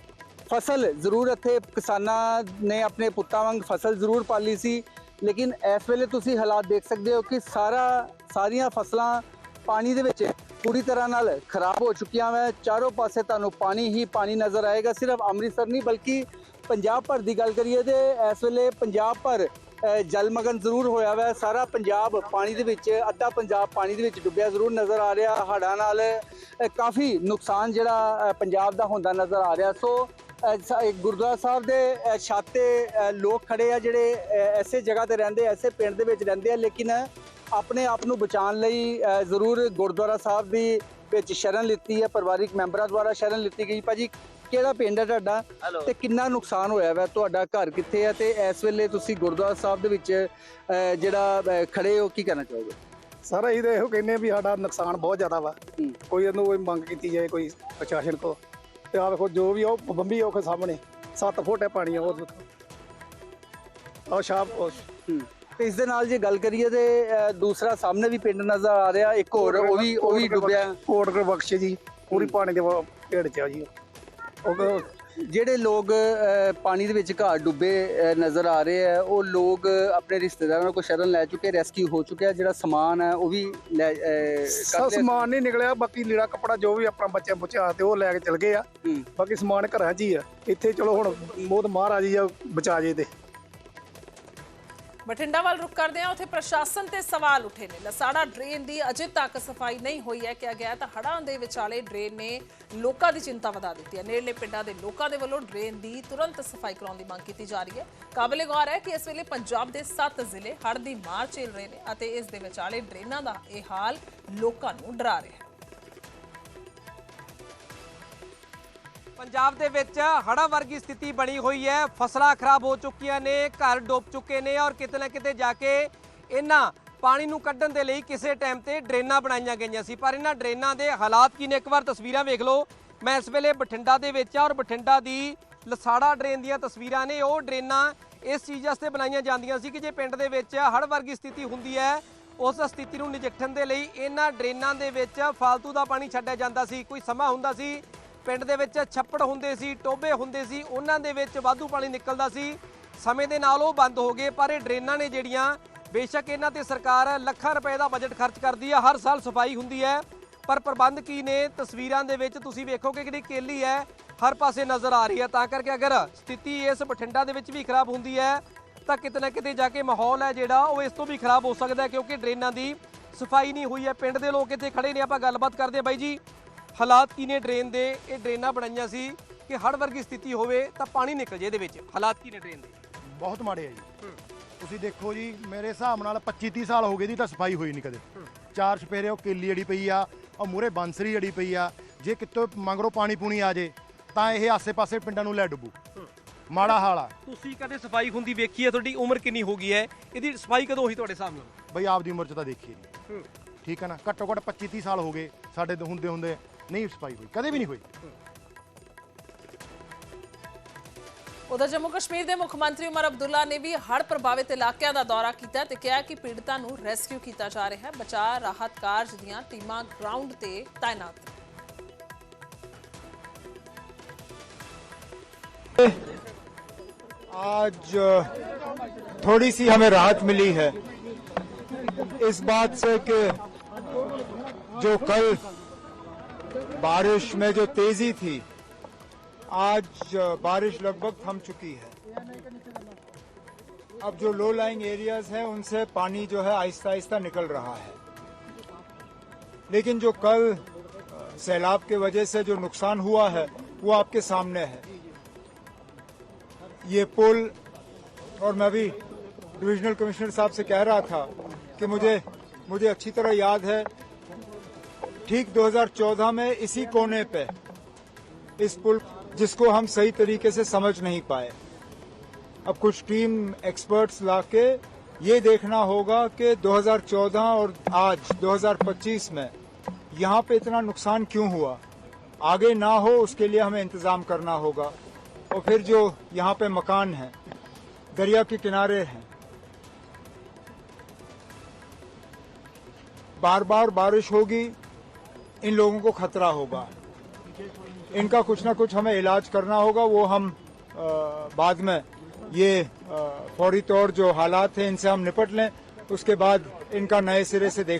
ਫਸਲ ਜ਼ਰੂਰ ਇੱਥੇ ਕਿਸਾਨਾਂ ਨੇ ਆਪਣੇ ਪੁੱਤਾਂ ਵਾਂਗ ਫਸਲ ਜ਼ਰੂਰ ਪਾਲੀ ਸੀ ਲੇਕਿਨ ਇਸ ਵੇਲੇ ਤੁਸੀਂ ਹਾਲਾਤ ਦੇਖ ਸਕਦੇ ਹੋ ਕਿ ਸਾਰਾ ਸਾਰੀਆਂ ਫਸਲਾਂ ਪਾਣੀ ਦੇ ਵਿੱਚ ਪੂਰੀ ਤਰ੍ਹਾਂ ਨਾਲ ਖਰਾਬ ਹੋ ਚੁੱਕੀਆਂ ਵੈ। ਚਾਰੋਂ ਪਾਸੇ ਤੁਹਾਨੂੰ ਪਾਣੀ ਹੀ ਪਾਣੀ ਨਜ਼ਰ ਆਏਗਾ। ਸਿਰਫ ਅੰਮ੍ਰਿਤਸਰ ਨਹੀਂ ਬਲਕਿ ਪੰਜਾਬ ਭਰ ਦੀ ਗੱਲ ਕਰੀਏ ਤੇ ਇਸ ਵੇਲੇ ਪੰਜਾਬ ਭਰ ਅ, ਜਲਮਗਨ ਜ਼ਰੂਰ ਹੋਇਆ ਵੈ। ਸਾਰਾ ਪੰਜਾਬ ਪਾਣੀ ਦੇ ਵਿੱਚ ਅੱਧਾ ਪੰਜਾਬ ਪਾਣੀ ਦੇ ਵਿੱਚ ਡੁੱਬਿਆ ਜ਼ਰੂਰ ਨਜ਼ਰ ਆ ਰਿਹਾ। ਹੜ੍ਹਾਂ ਨਾਲ ਕਾਫੀ ਨੁਕਸਾਨ ਜਿਹੜਾ ਪੰਜਾਬ ਦਾ ਹੁੰਦਾ ਨਜ਼ਰ ਆ ਰਿਹਾ। ਸੋ ਗੁਰਦੁਆਰਾ ਸਾਹਿਬ ਦੇ ਅ, ਛੱਤ ਤੇ ਲੋਕ ਖੜੇ ਆ ਜਿਹੜੇ ਐਸੇ ਜਗ੍ਹਾ ਤੇ ਰਹਿੰਦੇ ਐਸੇ ਪਿੰਡ ਦੇ ਵਿੱਚ ਰਹਿੰਦੇ ਆ। ਲੇਕਿਨ ਆਪਣੇ ਆਪ ਨੂੰ ਬਚਾਉਣ ਲਈ ਜ਼ਰੂਰ ਗੁਰਦੁਆਰਾ ਸਾਹਿਬ ਦੀ ਵਿੱਚ ਸ਼ਰਨ ਲਿੱਤੀ ਹੈ ਪਰਿਵਾਰਿਕ ਮੈਂਬਰਾਂ ਦੁਆਰਾ ਸ਼ਰਨ ਲਿੱਤੀ ਗਈ। ਭਾਜੀ ਕਿਹੜਾ ਪਿੰਡ ਹੈ ਤੁਹਾਡਾ? ਤੇ ਕਿੰਨਾ ਨੁਕਸਾਨ ਹੋਇਆ ਵਾ? ਤੁਹਾਡਾ ਘਰ ਕਿੱਥੇ ਹੈ? ਤੇ ਇਸ ਵੇਲੇ ਤੁਸੀਂ ਗੁਰਦੁਆਰਾ ਸਾਹਿਬ ਦੇ ਵਿੱਚ ਜਿਹੜਾ ਖੜੇ ਹੋ ਕੀ ਕਹਿਣਾ ਚਾਹੋਗੇ? ਸਰ ਅਸੀਂ ਤਾਂ ਇਹੋ ਕਹਿੰਦੇ ਵੀ ਸਾਡਾ ਨੁਕਸਾਨ ਬਹੁਤ ਜ਼ਿਆਦਾ ਵਾ। ਕੋਈ ਇਹਨੂੰ ਕੋਈ ਮੰਗ ਕੀਤੀ ਜਾਏ ਕੋਈ ਪ੍ਰਸ਼ਾਸਨ ਕੋ ਤੇ ਆ ਵੇਖੋ ਜੋ ਵੀ ਆ ਉਹ ਬੰਬੀ ਉਹ ਸਾਹਮਣੇ। 7 ਫੁੱਟ ਹੈ ਪਾਣੀ ਉਹ ਆਹ ਸ਼ਾਪ ਉਹ- ਤੇ ਇਸ ਦੇ ਨਾਲ ਜੇ ਗੱਲ ਕਰੀਏ ਤੇ ਅ, ਦੂਸਰਾ ਸਾਹਮਣੇ ਵੀ ਪਿੰਡ ਨਜ਼ਰ ਆ ਰਿਹਾ ਇੱਕ ਹੋਰ ਉਹ ਵੀ ਉਹ ਵੀ ਡੁੱਬਿਆ। ਕੋਟਕਰ ਬਖਸ਼ ਜੀ ਪੂਰੀ ਪਾਣੀ ਦੇ ਵਾ- ਢੇੜ ਚ ਆ ਜੀ। ਉਹ ਜਿਹੜੇ ਲੋਕ ਅ, ਪਾਣੀ ਦੇ ਵਿੱਚ ਘਰ ਡੁੱਬੇ ਅ, ਨਜ਼ਰ ਆ ਰਹੇ ਆ ਉਹ ਲੋਕ ਆਪਣੇ ਰਿਸ਼ਤੇਦਾਰਾਂ ਕੋਲ ਸ਼ਰਨ ਲੈ ਚੁੱਕੇ ਰੈਸਕਿਊ ਹੋ ਚੁੱਕਿਆ ਜਿਹੜਾ ਸਮਾਨ ਹੈ ਉਹ ਵੀ ਲੈ ਅ, ਕਰ ਸਭ ਲਿਆ। ਸਮਾਨ ਨਹੀਂ ਨਿਕਲਿਆ ਬਾਕੀ ਲੀੜਾ ਕੱਪੜਾ ਜੋ ਵੀ ਆਪਣਾ ਬੱਚੇ ਬੁੱਚਾ ਤੇ ਉਹ ਲੈ ਕੇ ਚਲ ਗਏ ਆ। ਹੂੰ। ਬਾਕੀ ਸਮਾਨ ਘਰਾਂ 'ਚ ਹੀ ਆ। ਇੱਥੇ ਚਲੋ ਹੁਣ ਮੋਦ ਮਹਾਰਾਜ ਜੀ ਆ ਬਚਾ ਜੇ ਤੇ। ਬਠਿੰਡਾ ਵੱਲ ਰੁਕ ਕਰਦੇ ਹਾਂ। ਉੱਥੇ ਪ੍ਰਸ਼ਾਸਨ ਤੇ ਸਵਾਲ ਉੱਠੇ ਨੇ। ਲਸਾੜਾ ਡਰੇਨ ਦੀ ਅਜੇ ਤੱਕ ਸਫ਼ਾਈ ਨਹੀਂ ਹੋਈ ਹੈ, ਕਿਹਾ ਗਿਆ ਤਾਂ ਹੜ੍ਹਾਂ ਦੇ ਵਿਚਾਲੇ ਡਰੇਨ ਨੇ ਲੋਕਾਂ ਦੀ ਚਿੰਤਾ ਵਧਾ ਦਿੱਤੀ ਹੈ। ਨੇੜਲੇ ਪਿੰਡਾਂ ਦੇ ਲੋਕਾਂ ਦੇ ਵੱਲੋਂ ਡਰੇਨ ਦੀ ਤੁਰੰਤ ਸਫ਼ਾਈ ਕਰਾਉਣ ਦੀ ਮੰਗ ਕੀਤੀ ਜਾ ਰਹੀ ਹੈ। ਕਾਬਲੇ ਗੌਰ ਹੈ ਕਿ ਇਸ ਵੇਲੇ ਪੰਜਾਬ ਦੇ 7 ਜ਼ਿਲ੍ਹੇ ਹੜ੍ਹ ਦੀ ਮਾਰ ਝੇਲ ਰਹੇ ਨੇ ਅਤੇ ਇਸ ਦੇ ਵਿਚਾਲੇ ਡਰੇਨਾਂ ਦਾ ਇਹ ਹਾਲ ਲੋਕਾਂ ਨੂੰ ਡਰਾ ਰਿਹਾ ਹੈ। ਪੰਜਾਬ ਦੇ ਵਿੱਚ ਹੜ੍ਹਾਂ ਵਰਗੀ ਸਥਿਤੀ ਬਣੀ ਹੋਈ ਹੈ। ਫਸਲਾਂ ਖਰਾਬ ਹੋ ਚੁੱਕੀਆਂ ਨੇ, ਘਰ ਡੁੱਬ ਚੁੱਕੇ ਨੇ ਔਰ ਕਿਤੇ ਨਾ ਕਿਤੇ ਜਾ ਕੇ ਇਹਨਾਂ ਪਾਣੀ ਨੂੰ ਕੱਢਣ ਦੇ ਲਈ ਕਿਸੇ ਟਾਈਮ ਤੇ ਡਰੇਨਾਂ ਬਣਾਈਆਂ ਗਈਆਂ ਸੀ। ਪਰ ਇਹਨਾਂ ਡਰੇਨਾਂ ਦੇ ਹਾਲਾਤ ਕੀ ਨੇ? ਇੱਕ ਵਾਰ ਤਸਵੀਰਾਂ ਵੇਖ ਲਓ। ਮੈਂ ਇਸ ਵੇਲੇ ਬਠਿੰਡਾ ਦੇ ਵਿੱਚ ਆ ਔਰ ਬਠਿੰਡਾ ਦੀ ਲਸਾੜਾ ਡਰੇਨ ਦੀਆਂ ਤਸਵੀਰਾਂ ਨੇ। ਉਹ ਡਰੇਨਾਂ ਇਸ ਚੀਜ਼ ਵਾਸਤੇ ਬਣਾਈਆਂ ਜਾਂਦੀਆਂ ਸੀ ਕਿ ਜੇ ਪਿੰਡ ਦੇ ਵਿੱਚ ਹੜ੍ਹ ਵਰਗੀ ਸਥਿਤੀ ਹੁੰਦੀ ਹੈ, ਉਸ ਸਥਿਤੀ ਨੂੰ ਨਜਿੱਠਣ ਦੇ ਲਈ ਇਹਨਾਂ ਡਰੇਨਾਂ ਦੇ ਵਿੱਚ ਫालतू ਦਾ ਪਾਣੀ ਛੱਡਿਆ ਜਾਂਦਾ ਸੀ। ਕੋਈ ਸਮਾਂ ਹੁੰਦਾ ਸੀ ਪਿੰਡ ਦੇ ਵਿੱਚ ਛੱਪੜ ਹੁੰਦੇ ਸੀ ਟੋਬੇ ਹੁੰਦੇ ਸੀ, ਉਹਨਾਂ ਦੇ ਵਿੱਚ ਵਾਧੂ ਪਾਣੀ ਨਿਕਲਦਾ ਸੀ। ਸਮੇਂ ਦੇ ਨਾਲ ਉਹ ਬੰਦ ਹੋ ਗਏ, ਪਰ ਇਹ ਡਰੇਨਾਂ ਨੇ ਜਿਹੜੀਆਂ, ਬੇਸ਼ੱਕ ਇਹਨਾਂ ਤੇ ਸਰਕਾਰ ਲੱਖਾਂ ਰੁਪਏ ਦਾ ਬਜਟ ਖਰਚ ਕਰਦੀ ਹੈ ਹਰ ਸਾਲ ਸਫ਼ਾਈ ਹੁੰਦੀ ਹੈ। ਪਰ ਪ੍ਰਬੰਧ ਕੀ ਨੇ ਤਸਵੀਰਾਂ ਦੇ ਵਿੱਚ, ਤੁਸੀਂ ਵੇਖੋਗੇ ਕਿ ਜਿਹੜੀ ਕੇਲੀ ਹੈ, ਹਰ ਪਾਸੇ ਨਜ਼ਰ ਆ ਰਹੀ ਹੈ। ਤਾਂ ਕਰਕੇ ਅਗਰ ਸਥਿਤੀ ਇਸ ਬਠਿੰਡਾ ਦੇ ਵਿੱਚ ਵੀ ਖਰਾਬ ਹੁੰਦੀ ਹੈ, ਤਾਂ ਕਿਤੇ ਨਾ ਕਿਤੇ ਜਾ ਕੇ ਮਾਹੌਲ ਹੈ ਜਿਹੜਾ, ਉਹ ਇਸ ਤੋਂ ਵੀ ਖਰਾਬ ਹੋ ਸਕਦਾ ਕਿਉਂਕਿ ਡਰੇਨਾਂ ਦੀ ਸਫ਼ਾਈ ਨਹੀਂ ਹੋਈ ਹੈ। ਪਿੰਡ ਦੇ ਲੋਕ ਇੱਥੇ ਖੜੇ ਨੇ, ਆਪਾਂ ਗੱਲਬਾਤ ਕਰਦੇ ਹਾਂ ਬਾਈ ਜੀ। ਹਾਲਾਤ ਕੀ ਨੇ ਡਰੇਨ ਦੇ? ਇਹ ਡਰੇਨਾਂ ਬਣਾਈਆਂ ਸੀ ਕਿ ਹੜ੍ਹ ਵਰਗੀ ਸਥਿਤੀ ਹੋਵੇ ਤਾਂ ਪਾਣੀ ਨਿਕਲ ਜੇ ਇਹਦੇ ਵਿੱਚ। ਹਾਲਾਤ ਕੀ ਨੇ ਡਰੇਨ ਦੇ? ਬਹੁਤ ਮਾੜੇ ਆ ਜੀ। ਤੁਸੀਂ ਦੇਖੋ ਜੀ ਮੇਰੇ ਹਿਸਾਬ ਨਾਲ 25 30 ਸਾਲ ਹੋ ਗਏ ਦੀ ਤਾਂ ਸਫ਼ਾਈ ਹੋਈ ਨਹੀਂ ਕਦੇ। ਚਾਰ ਛਪੇਰੇ ਉਹ ਕੇਲੀ ਅੜੀ ਪਈ ਆ ਉਹ ਮੂਰੇ ਬੰਸਰੀ ਅੜੀ ਪਈ ਆ ਜੇ ਕਿਤੋਂ ਮੰਗਰੋਂ ਪਾਣੀ ਪੂਣੀ ਆ ਜੇ ਤਾਂ ਇਹ ਆਸੇ-ਪਾਸੇ ਪਿੰਡਾਂ ਨੂੰ ਲੈ ਡੁੱਬੂ। ਮਾੜਾ ਹਾਲ ਆ। ਤੁਸੀਂ ਕਦੇ ਸਫ਼ਾਈ ਹੁੰਦੀ ਵੇਖੀ ਹੈ ਤੁਹਾਡੀ ਉਮਰ ਕਿੰਨੀ ਹੋ ਗਈ ਹੈ? ਇਹਦੀ ਸਫ਼ਾਈ ਕਦੋਂ ਹੋਈ ਤੁਹਾਡੇ ਸਾਹਮਣੇ ਬਈ ਆਪਦੀ ਉਮਰ 'ਚ ਤਾਂ ਦੇਖੀ ਨਹੀਂ ਠੀਕ ਹੈ ਨਾ? ਘੱਟੋ ਘੱਟ 25 30 ਸਾਲ ਹੋ ਗਏ ਸਾਡੇ ਹੁੰਦੇ ਹੁੰਦੇ ਨਹੀਂ ਸਫਾਈ ਹੋਈ ਕਦੇ ਵੀ ਨਹੀਂ ਹੋਈ ਉਧਰ ਜੰਮੂ ਕਸ਼ਮੀਰ ਦੇ ਮੁੱਖ ਮੰਤਰੀ ਉਮਰ ਅਬਦੁੱਲਾ ਨੇ ਵੀ ਹੜ੍ਹ ਪ੍ਰਭਾਵਿਤ ਇਲਾਕਿਆਂ ਦਾ ਦੌਰਾ ਕੀਤਾ ਤੇ ਕਿਹਾ ਕਿ ਪੀੜਤਾਂ ਨੂੰ ਰੈਸਕਿਊ ਕੀਤਾ ਜਾ ਰਿਹਾ ਹੈ ਬਚਾਅ ਰਾਹਤ ਕਾਰਜ ਦੀਆਂ ਟੀਮਾਂ ਗਰਾਊਂਡ ਤੇ ਤਾਇਨਾਤ ਨੇ आज थोड़ी सी हमें राहत मिली है इस बात से कि जो कल बारिश में जो तेज़ी थी, आज बारिश लगभग थम चुकी है। अब जो लो लाइंग एरियाज़ हैं, उनसे पानी जो है आहिस्ता आहिस्ता निकल रहा है। लेकिन जो कल सैलाब के वजह से जो नुकसान हुआ है, वो आपके सामने है। ये पुल, और मैं भी डिविजनल कमिश्नर साहब से कह रहा था कि मुझे मुझे अच्छी तरह याद है ठीक 2014 में इसी कोने पे, इस पुल जिसको हम सही तरीके से समझ नहीं पाए। अब कुछ टीम एक्सपर्ट्स लाके ये देखना होगा कि 2014 और आज 2025 में यहाँ पे इतना नुकसान क्यों हुआ? आगे ना हो, उसके लिए हमें इंतज़ाम करना होगा। और फिर जो यहाँ पे मकान हैं, दरिया के किनारे हैं बार बार बारिश होगी इन लोगों को खतरा होगा। इनका कुछ ना कुछ हमें इलाज करना होगा वो हम आ, बाद में ये आ, फौरी तौर जो हालात हैं इनसे हम निपट लें उसके बाद इनका नए सिरे से देख